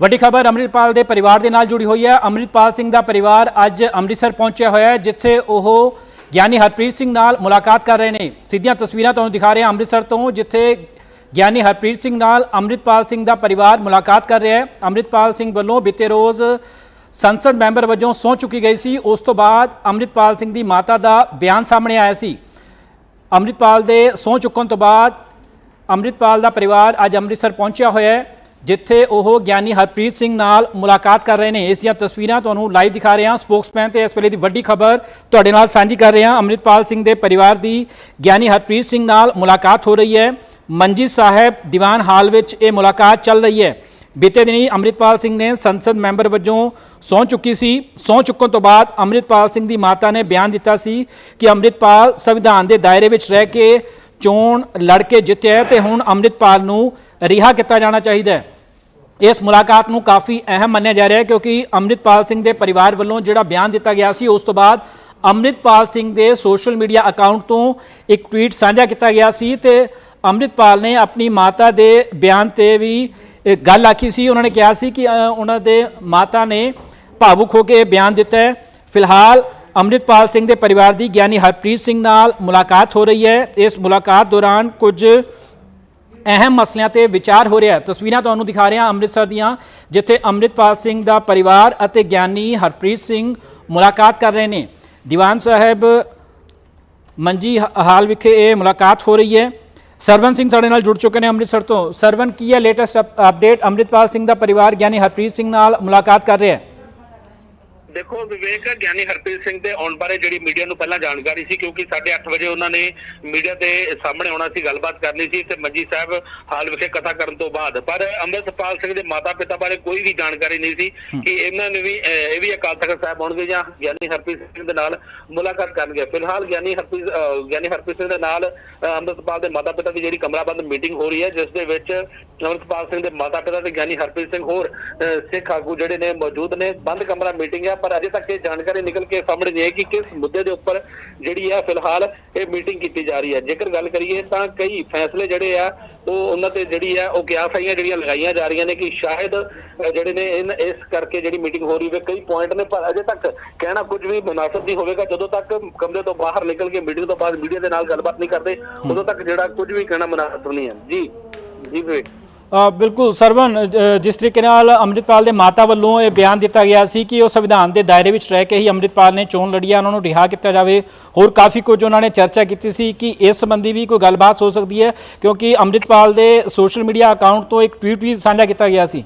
ਵੱਡੀ ਖਬਰ ਅੰਮ੍ਰਿਤਪਾਲ ਦੇ ਪਰਿਵਾਰ ਦੇ ਨਾਲ ਜੁੜੀ ਹੋਈ ਹੈ। ਅੰਮ੍ਰਿਤਪਾਲ ਸਿੰਘ ਦਾ ਪਰਿਵਾਰ ਅੱਜ ਅੰਮ੍ਰਿਤਸਰ ਪਹੁੰਚਿਆ ਹੋਇਆ ਹੈ, ਜਿੱਥੇ ਉਹ ਗਿਆਨੀ ਹਰਪ੍ਰੀਤ ਸਿੰਘ ਨਾਲ ਮੁਲਾਕਾਤ ਕਰ ਰਹੇ ਨੇ। ਸਿੱਧੀਆਂ ਤਸਵੀਰਾਂ ਤੁਹਾਨੂੰ ਦਿਖਾ ਰਹੇ ਹਾਂ ਅੰਮ੍ਰਿਤਸਰ ਤੋਂ, ਜਿੱਥੇ ਗਿਆਨੀ ਹਰਪ੍ਰੀਤ ਸਿੰਘ ਨਾਲ ਅੰਮ੍ਰਿਤਪਾਲ ਸਿੰਘ ਦਾ ਪਰਿਵਾਰ ਮੁਲਾਕਾਤ ਕਰ ਰਿਹਾ ਹੈ। ਅੰਮ੍ਰਿਤਪਾਲ ਸਿੰਘ ਵੱਲੋਂ ਬੀਤੇ ਰੋਜ਼ ਸੰਸਦ ਮੈਂਬਰ ਵਜੋਂ ਸਹੁੰ ਚੁੱਕੀ ਗਈ ਸੀ। ਉਸ ਤੋਂ ਬਾਅਦ ਅੰਮ੍ਰਿਤਪਾਲ ਸਿੰਘ ਦੀ ਮਾਤਾ ਦਾ ਬਿਆਨ ਸਾਹਮਣੇ ਆਇਆ ਸੀ। ਅੰਮ੍ਰਿਤਪਾਲ ਦੇ ਸਹੁੰ ਚੁੱਕਣ ਤੋਂ ਬਾਅਦ ਅੰਮ੍ਰਿਤਪਾਲ ਦਾ ਪਰਿਵਾਰ ਅੱਜ ਅੰਮ੍ਰਿਤਸਰ ਪਹੁੰਚਿਆ ਹੋਇਆ ਹੈ। ਜਿੱਥੇ ਉਹ ਗਿਆਨੀ ਹਰਪ੍ਰੀਤ ਸਿੰਘ ਨਾਲ ਮੁਲਾਕਾਤ ਕਰ ਰਹੇ ਨੇ। ਇਸ ਦੀਆਂ ਤਸਵੀਰਾਂ ਤੁਹਾਨੂੰ ਲਾਈਵ ਦਿਖਾ ਰਹੇ ਹਾਂ। ਸਪੋਕਸਮੈਨ ਤੇ ਇਸ ਵੇਲੇ ਦੀ ਵੱਡੀ ਖਬਰ ਤੁਹਾਡੇ ਨਾਲ ਸਾਂਝੀ ਕਰ ਰਹੇ ਹਾਂ। ਅੰਮ੍ਰਿਤਪਾਲ ਸਿੰਘ ਦੇ ਪਰਿਵਾਰ ਦੀ ਗਿਆਨੀ ਹਰਪ੍ਰੀਤ ਸਿੰਘ ਨਾਲ ਮੁਲਾਕਾਤ ਹੋ ਰਹੀ ਹੈ। ਮੰਜੀ ਸਾਹਿਬ ਦੀਵਾਨ ਹਾਲ ਵਿੱਚ ਇਹ ਮੁਲਾਕਾਤ ਚੱਲ ਰਹੀ ਹੈ। ਬੀਤੇ ਦਿਨੀ ਅੰਮ੍ਰਿਤਪਾਲ ਸਿੰਘ ਨੇ ਸੰਸਦ ਮੈਂਬਰ ਵਜੋਂ ਸਹੁੰ ਚੁੱਕੀ ਸੀ। ਸਹੁੰ ਚੁੱਕਣ ਤੋਂ ਬਾਅਦ ਅੰਮ੍ਰਿਤਪਾਲ ਸਿੰਘ ਦੀ ਮਾਤਾ ਨੇ ਬਿਆਨ ਦਿੱਤਾ ਸੀ ਕਿ ਅੰਮ੍ਰਿਤਪਾਲ ਸੰਵਿਧਾਨ ਦੇ ਦਾਇਰੇ ਵਿੱਚ ਰਹਿ ਕੇ ਚੋਣ ਲੜ ਕੇ ਜਿੱਤਿਆ ਹੈ ਤੇ ਹੁਣ ਅੰਮ੍ਰਿਤਪਾਲ ਨੂੰ ਰਿਹਾ ਕੀਤਾ ਜਾਣਾ ਚਾਹੀਦਾ ਹੈ। ਇਸ ਮੁਲਾਕਾਤ ਨੂੰ ਕਾਫੀ ਅਹਿਮ ਮੰਨਿਆ ਜਾ ਰਿਹਾ ਹੈ ਕਿਉਂਕਿ ਅੰਮ੍ਰਿਤਪਾਲ ਸਿੰਘ ਦੇ ਪਰਿਵਾਰ ਵੱਲੋਂ ਜਿਹੜਾ ਬਿਆਨ ਦਿੱਤਾ ਗਿਆ ਸੀ, ਉਸ ਤੋਂ ਬਾਅਦ ਅੰਮ੍ਰਿਤਪਾਲ ਸਿੰਘ ਦੇ ਸੋਸ਼ਲ ਮੀਡੀਆ ਅਕਾਊਂਟ ਤੋਂ ਇੱਕ ਟਵੀਟ ਸਾਂਝਾ ਕੀਤਾ ਗਿਆ ਸੀ ਤੇ ਅੰਮ੍ਰਿਤਪਾਲ ਨੇ ਆਪਣੀ ਮਾਤਾ ਦੇ ਬਿਆਨ ਤੇ ਵੀ ਗੱਲ ਆਖੀ ਸੀ। ਉਹਨਾਂ ਨੇ ਕਿਹਾ ਸੀ ਕਿ ਉਹਨਾਂ ਦੇ ਮਾਤਾ ਨੇ ਭਾਵੁਕ ਹੋ ਕੇ ਬਿਆਨ ਦਿੱਤਾ ਹੈ। ਫਿਲਹਾਲ ਅੰਮ੍ਰਿਤਪਾਲ ਸਿੰਘ ਦੇ ਪਰਿਵਾਰ ਦੀ ਗਿਆਨੀ ਹਰਪ੍ਰੀਤ ਸਿੰਘ ਨਾਲ ਮੁਲਾਕਾਤ ਹੋ ਰਹੀ ਹੈ। ਇਸ ਮੁਲਾਕਾਤ ਦੌਰਾਨ ਕੁਝ ਅਹਿਮ ਮਸਲਿਆਂ ਤੇ ਵਿਚਾਰ ਹੋ ਰਿਹਾ ਹੈ। ਤਸਵੀਰਾਂ ਤੁਹਾਨੂੰ ਦਿਖਾ ਰਹੇ ਹਾਂ ਅੰਮ੍ਰਿਤਸਰ ਦੀਆਂ, ਜਿੱਥੇ ਅੰਮ੍ਰਿਤਪਾਲ ਸਿੰਘ ਦਾ ਪਰਿਵਾਰ ਅਤੇ ਗਿਆਨੀ ਹਰਪ੍ਰੀਤ ਸਿੰਘ ਮੁਲਾਕਾਤ ਕਰ ਰਹੇ ਨੇ। ਦੀਵਾਨ ਸਾਹਿਬ, ਮੰਜੀ ਹ- ਹਾਲ ਵਿਖੇ ਇਹ ਮੁਲਾਕਾਤ ਹੋ ਰਹੀ ਹੈ। ਸਰਵਨ ਸਿੰਘ ਸਾਡੇ ਨਾਲ ਜੁੜ ਚੁੱਕੇ ਨੇ ਅੰਮ੍ਰਿਤਸਰ ਤੋਂ। ਸਰਵਨ, ਕੀ ਹੈ ਲੇਟੈਸਟ ਅਪਡੇਟ ਅੰਮ੍ਰਿਤਪਾਲ ਸਿੰਘ ਦਾ ਪਰਿਵਾਰ ਗਿਆਨੀ ਹਰਪ੍ਰੀਤ ਸਿੰਘ ਨਾਲ ਮੁਲਾਕਾਤ ਕਰ ਰਿਹਾ ਹੈ। ਦੇਖੋ ਵਿਵੇਕ ਗਿਆਨੀ ਹਰਪ੍ਰੀਤ ਸਿੰਘ ਦੇ ਆਉਣ ਬਾਰੇ ਜਿਹੜੀ ਮੀਡੀਆ ਨੂੰ ਪਹਿਲਾਂ ਜਾਣਕਾਰੀ ਸੀ ਕਿਉਂਕਿ 8:30 ਵਜੇ ਉਹਨਾਂ ਨੇ ਮੀਡੀਆ ਦੇ ਸਾਹਮਣੇ ਆਉਣਾ ਸੀ ਗੱਲਬਾਤ ਕਰਨੀ ਸੀ ਤੇ ਮੰਜੀ ਸਾਹਿਬ ਹਾਲ ਵਿਖੇ ਕਥਾ ਕਰਨ ਤੋਂ ਬਾਅਦ। ਪਰ ਅੰਮ੍ਰਿਤਪਾਲ ਸਿੰਘ ਦੇ ਮਾਤਾ-ਪਿਤਾ ਬਾਰੇ ਕੋਈ ਵੀ ਜਾਣਕਾਰੀ ਨਹੀਂ ਸੀ ਕਿ ਇਹਨਾਂ ਨੇ ਵੀ ਇਹ ਵੀ ਅਕਾਲ ਤਖਤ ਸਾਹਿਬ ਆਉਣਗੇ ਜਾਂ ਗਿਆਨੀ ਹਰਪ੍ਰੀਤ ਸਿੰਘ ਦੇ ਨਾਲ ਮੁਲਾਕਾਤ ਕਰਨਗੇ। ਫਿਲਹਾਲ ਗਿਆਨੀ ਹਰਪ੍ਰੀਤ ਗਿਆਨੀ ਹਰਪ੍ਰੀਤ ਸਿੰਘ ਦੇ ਨਾਲ ਅੰਮ੍ਰਿਤਪਾਲ ਦੇ ਮਾਤਾ-ਪਿਤਾ ਦੀ ਜਿਹੜੀ ਕਮਰਾਬੰਦ ਮੀਟਿੰਗ ਹੋ ਰਹੀ ਹੈ ਜਿਸ ਦੇ ਵਿੱਚ ਅੰਮ੍ਰਿਤਪਾਲ ਸਿੰਘ ਦੇ ਮਾਤਾ-ਪਿਤਾ ਤੇ ਗਿਆਨੀ ਹਰਪ੍ਰੀਤ ਸਿੰਘ ਹੋਰ ਸਿੱਖ ਆਗੂ ਜਿਹੜੇ ਨੇ ਮੌਜੂਦ ਨੇ। ਬੰਦ ਕਮਰਾ ਮੀਟਿੰਗ ਹੈ ਪਰ ਅਜੇ ਤੱਕ ਇਹ ਜਾਣਕਾਰੀ ਨਿਕਲ ਕੇ ਸਾਹਮਣੇ ਨਹੀਂ ਆਈ ਕਿ ਕਿਸ ਮੁੱਦੇ ਦੇ ਉੱਪਰ ਜਿਹੜੀ ਹੈ ਫਿਲਹਾਲ ਇਹ ਮੀਟਿੰਗ ਕੀਤੀ ਜਾ ਰਹੀ ਹੈ। ਜੇਕਰ ਗੱਲ ਕਰੀਏ ਤਾਂ ਕਈ ਫੈਸਲੇ ਜਿਹੜੇ ਆ ਉਹ ਉਹਨਾਂ ਤੇ ਜਿਹੜੀ ਹੈ ਉਹ ਕਿਆਸਾਈਆਂ ਜਿਹੜੀਆਂ ਲਗਾਈਆਂ ਜਾ ਰਹੀਆਂ ਨੇ ਕਿ ਸ਼ਾਇਦ ਜਿਹੜੇ ਨੇ ਇਸ ਕਰਕੇ ਜਿਹੜੀ ਮੀਟਿੰਗ ਹੋ ਰਹੀ ਹੈ ਕਈ ਪੁਆਇੰਟ ਨੇ ਪਰ ਅਜੇ ਤੱਕ ਕਹਿਣਾ ਕੁਝ ਵੀ ਮੁਨਾਸਬ ਨਹੀਂ ਹੋਵੇਗਾ। ਜਦੋਂ ਤੱਕ ਕਮਰੇ ਤੋਂ ਬਾਹਰ ਨਿਕਲ ਕੇ ਮੀਟਿੰਗ ਤੋਂ ਬਾਅਦ ਮੀਡੀਆ ਦੇ ਨਾਲ ਗੱਲਬਾਤ ਨਹੀਂ ਕਰਦੇ ਉਦੋਂ ਤੱਕ ਜਿਹੜਾ ਕੁਝ ਵੀ ਕਹਿਣਾ ਮੁਨਾਸਬ ਨਹੀਂ ਹੈ। ਜੀ ਜੀ ਅ, ਬਿਲਕੁਲ ਸਰਵਨ ਅ, ਜਿਸ ਤਰੀਕੇ ਨਾਲ ਅੰਮ੍ਰਿਤਪਾਲ ਦੇ ਮਾਤਾ ਵੱਲੋਂ ਇਹ ਬਿਆਨ ਦਿੱਤਾ ਗਿਆ ਸੀ ਕਿ ਉਹ ਸੰਵਿਧਾਨ ਦੇ ਦਾਇਰੇ ਵਿੱਚ ਰਹਿ ਕੇ ਹੀ ਅੰਮ੍ਰਿਤਪਾਲ ਨੇ ਚੋਣ ਲੜੀ ਹੈ ਉਹਨਾਂ ਨੂੰ ਰਿਹਾ ਕੀਤਾ ਜਾਵੇ। ਹੋਰ ਕਾਫੀ ਕੁਝ ਉਹਨਾਂ ਨੇ ਚਰਚਾ ਕੀਤੀ ਸੀ ਕਿ ਇਸ ਸੰਬੰਧੀ ਵੀ ਕੋਈ ਗੱਲਬਾਤ ਹੋ ਸਕਦੀ ਹੈ ਕਿਉਂਕਿ ਅੰਮ੍ਰਿਤਪਾਲ ਦੇ ਸੋਸ਼ਲ ਮੀਡੀਆ ਅਕਾਊਂਟ ਤੋਂ ਇੱਕ ਟਵੀਟ ਵੀ ਸਾਂਝਾ ਕੀਤਾ ਗਿਆ ਸੀ।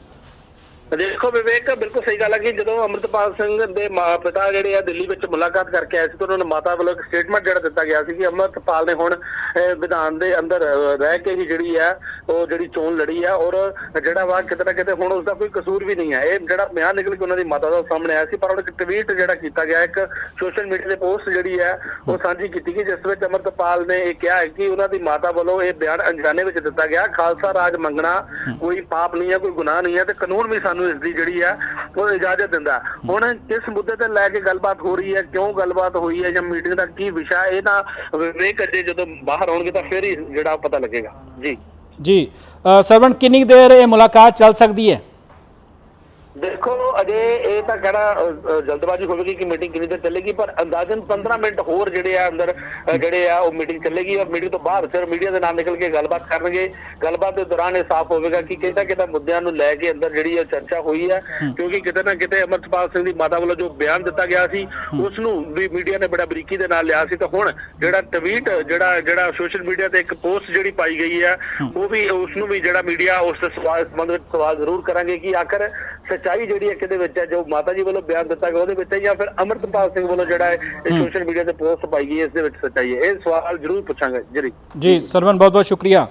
ਦੇਖੋ ਵਿਵੇਕ ਬਿਲਕੁਲ ਸਹੀ ਗੱਲ ਹੈ ਕਿ ਜਦੋਂ ਅਮਰਤਪਾਲ ਸਿੰਘ ਦੇ ਮਾਤਾ ਜਿਹੜੇ ਆ ਦਿੱਲੀ ਵਿੱਚ ਮੁਲਾਕਾਤ ਕਰਕੇ ਆਏ ਸੀ ਤਾਂ ਉਹਨਾਂ ਨੂੰ ਮਾਤਾ ਵੱਲੋਂ ਇੱਕ ਸਟੇਟਮੈਂਟ ਜਿਹੜਾ ਦਿੱਤਾ ਗਿਆ ਸੀ ਕਿ ਅਮਰਤਪਾਲ ਨੇ ਹੁਣ ਵਿਧਾਨ ਦੇ ਅੰਦਰ ਰਹਿ ਕੇ ਹੀ ਜਿਹੜੀ ਆ ਉਹ ਜਿਹੜੀ ਚੋਣ ਲੜੀ ਆ ਔਰ ਜਿਹੜਾ ਵਾ ਕਿਤੇ ਨਾ ਕਿਤੇ ਹੁਣ ਉਸ ਦਾ ਕੋਈ ਕਸੂਰ ਵੀ ਨਹੀਂ ਹੈ ਇਹ ਜਿਹੜਾ ਬਿਆਨ ਨਿਕਲ ਕੇ ਉਹਨਾਂ ਦੀ ਮਾਤਾ ਦਾ ਸਾਹਮਣੇ ਆਇਆ ਸੀ ਪਰ ਉਹਨਾਂ ਇੱਕ ਟਵੀਟ ਜਿਹੜਾ ਕੀਤਾ ਗਿਆ ਇੱਕ ਸੋਸ਼ਲ ਮੀਡੀਆ ਤੇ ਪੋਸਟ ਜਿਹੜੀ ਹੈ ਉਹ ਸਾਂਝੀ ਕੀਤੀ ਗਈ ਜਿਸ ਵਿੱਚ ਅਮਰਤਪਾਲ ਨੇ ਇਹ ਕਿਹਾ ਹੈ ਕਿ ਉਹਨਾਂ ਦੀ ਮਾਤਾ ਵੱਲੋਂ ਇਹ ਬਿਆਨ ਅਣਜਾਣੇ ਵਿੱਚ ਦਿੱਤਾ ਗਿਆ ਖਾਲਸਾ ਰਾਜ ਮੰਗਣਾ ਕੋਈ ਪਾਪ ਨਹੀਂ ਹੈ ਕੋਈ ਗੁਨਾਹ ਨਹੀਂ ਹੈ ਤੇ ਕਾਨੂੰਨ ਵੀ ਸਾਨੂੰ ਇਸ ਦੀ ਜਿਹੜੀ ਹੈ ਉਹ ਇਜਾਜ਼ਤ ਦਿੰਦਾ। ਹੁਣ ਕਿਸ ਮੁੱਦੇ ਤੇ ਲੈ ਕੇ ਗੱਲਬਾਤ ਹੋ ਰਹੀ ਹੈ ਕਿਉਂ ਗੱਲਬਾਤ ਹੋਈ ਹੈ ਜਾਂ ਮੀਟਿੰਗ ਦਾ ਕੀ ਵਿਸ਼ਾ ਇਹ ਤਾਂ ਵਿਵੇਕ ਅੱਜੇ ਜਦੋਂ ਬਾਹਰ ਆਉਣਗੇ ਤਾਂ ਫਿਰ ਹੀ ਜਿਹੜਾ ਪਤਾ ਲੱਗੇਗਾ। ਜੀ। ਜੀ ਅ, ਸਰਵਨ ਕਿੰਨੀ ਦੇਰ ਇਹ ਮੁਲਾਕਾਤ ਚੱਲ ਸਕਦੀ ਹੈ? ਦੇਖੋ ਅਜੇ ਇਹ ਤਾਂ ਕਹਿਣਾ ਜਲਦਬਾਜ਼ੀ ਹੋਵੇਗੀ ਕਿ ਮੀਟਿੰਗ ਕਿੰਨੀ ਦੇਰ ਚੱਲੇਗੀ ਪਰ ਅੰਦਾਜ਼ਨ 15 ਮਿੰਟ ਹੋਰ ਜਿਹੜੇ ਆ ਅੰਦਰ ਜਿਹੜੇ ਆ ਉਹ ਮੀਟਿੰਗ ਚੱਲੇਗੀ ਔਰ ਮੀਟਿੰਗ ਤੋਂ ਬਾਅਦ ਫਿਰ ਮੀਡੀਆ ਦੇ ਨਾਲ ਨਿਕਲ ਕੇ ਗੱਲਬਾਤ ਕਰਨਗੇ। ਗੱਲਬਾਤ ਦੇ ਦੌਰਾਨ ਇਹ ਸਾਫ਼ ਹੋਵੇਗਾ ਕਿ ਕਿਹਦਾ ਕਿਹਦਾ ਮੁੱਦਿਆਂ ਨੂੰ ਲੈ ਕੇ ਅੰਦਰ ਜਿਹੜੀ ਇਹ ਚਰਚਾ ਹੋਈ ਹੈ। ਕਿਉਂਕਿ ਕਿਤੇ ਨਾ ਕਿਤੇ ਅਮਰਤਪਾਲ ਸਿੰਘ ਦੀ ਮਾਤਾ ਵੱਲੋਂ ਜੋ ਬਿਆਨ ਦਿੱਤਾ ਗਿਆ ਸੀ ਉਸ ਨੂੰ ਵੀ ਮੀਡੀਆ ਨੇ ਬੜਾ ਬਰੀਕੀ ਦੇ ਨਾਲ ਲਿਆ ਸੀ। ਤਾਂ ਹੁਣ ਜਿਹੜਾ ਟਵੀਟ ਜਿਹੜਾ ਜਿਹੜਾ ਸੋਸ਼ਲ ਮੀਡੀਆ ਤੇ ਇੱਕ ਪੋਸਟ ਜਿਹੜੀ ਪਾਈ ਗਈ ਹੈ ਉਹ ਵੀ ਉਸ ਨੂੰ ਵੀ ਜਿਹੜਾ ਮੀਡੀਆ ਉਸ ਦੇ ਸਵਾਲ ਸੰਬੰਧ ਵਿੱਚ ਸਵਾਲ ਜ਼ਰੂਰ ਕਰਾਂਗੇ ਕਿ ਆਖਰ ਸੱਚਾਈ ਜਿਹੜੀ ਹੈ ਕਿਹਦੇ ਵਿੱਚ ਹੈ ਜੋ ਮਾਤਾ ਜੀ ਵੱਲੋਂ ਬਿਆਨ ਦਿੱਤਾ ਗਿਆ ਉਹਦੇ ਵਿੱਚ ਹੈ ਜਾਂ ਫਿਰ ਅਮਰਤਪਾਲ ਸਿੰਘ ਵੱਲੋਂ ਜਿਹੜਾ ਹੈ ਇਹ ਸੋਸ਼ਲ ਮੀਡੀਆ ਤੇ ਪੋਸਟ ਪਾਈ ਗਈ ਇਸ ਦੇ ਵਿੱਚ ਸੱਚਾਈ ਹੈ। ਇਹ ਸਵਾਲ ਜ਼ਰੂਰ ਪੁੱਛਾਂਗੇ। ਜੀ। ਜੀ ਸਰਵਨ ਬਹੁਤ ਬਹੁਤ ਸ਼ੁਕਰੀਆ।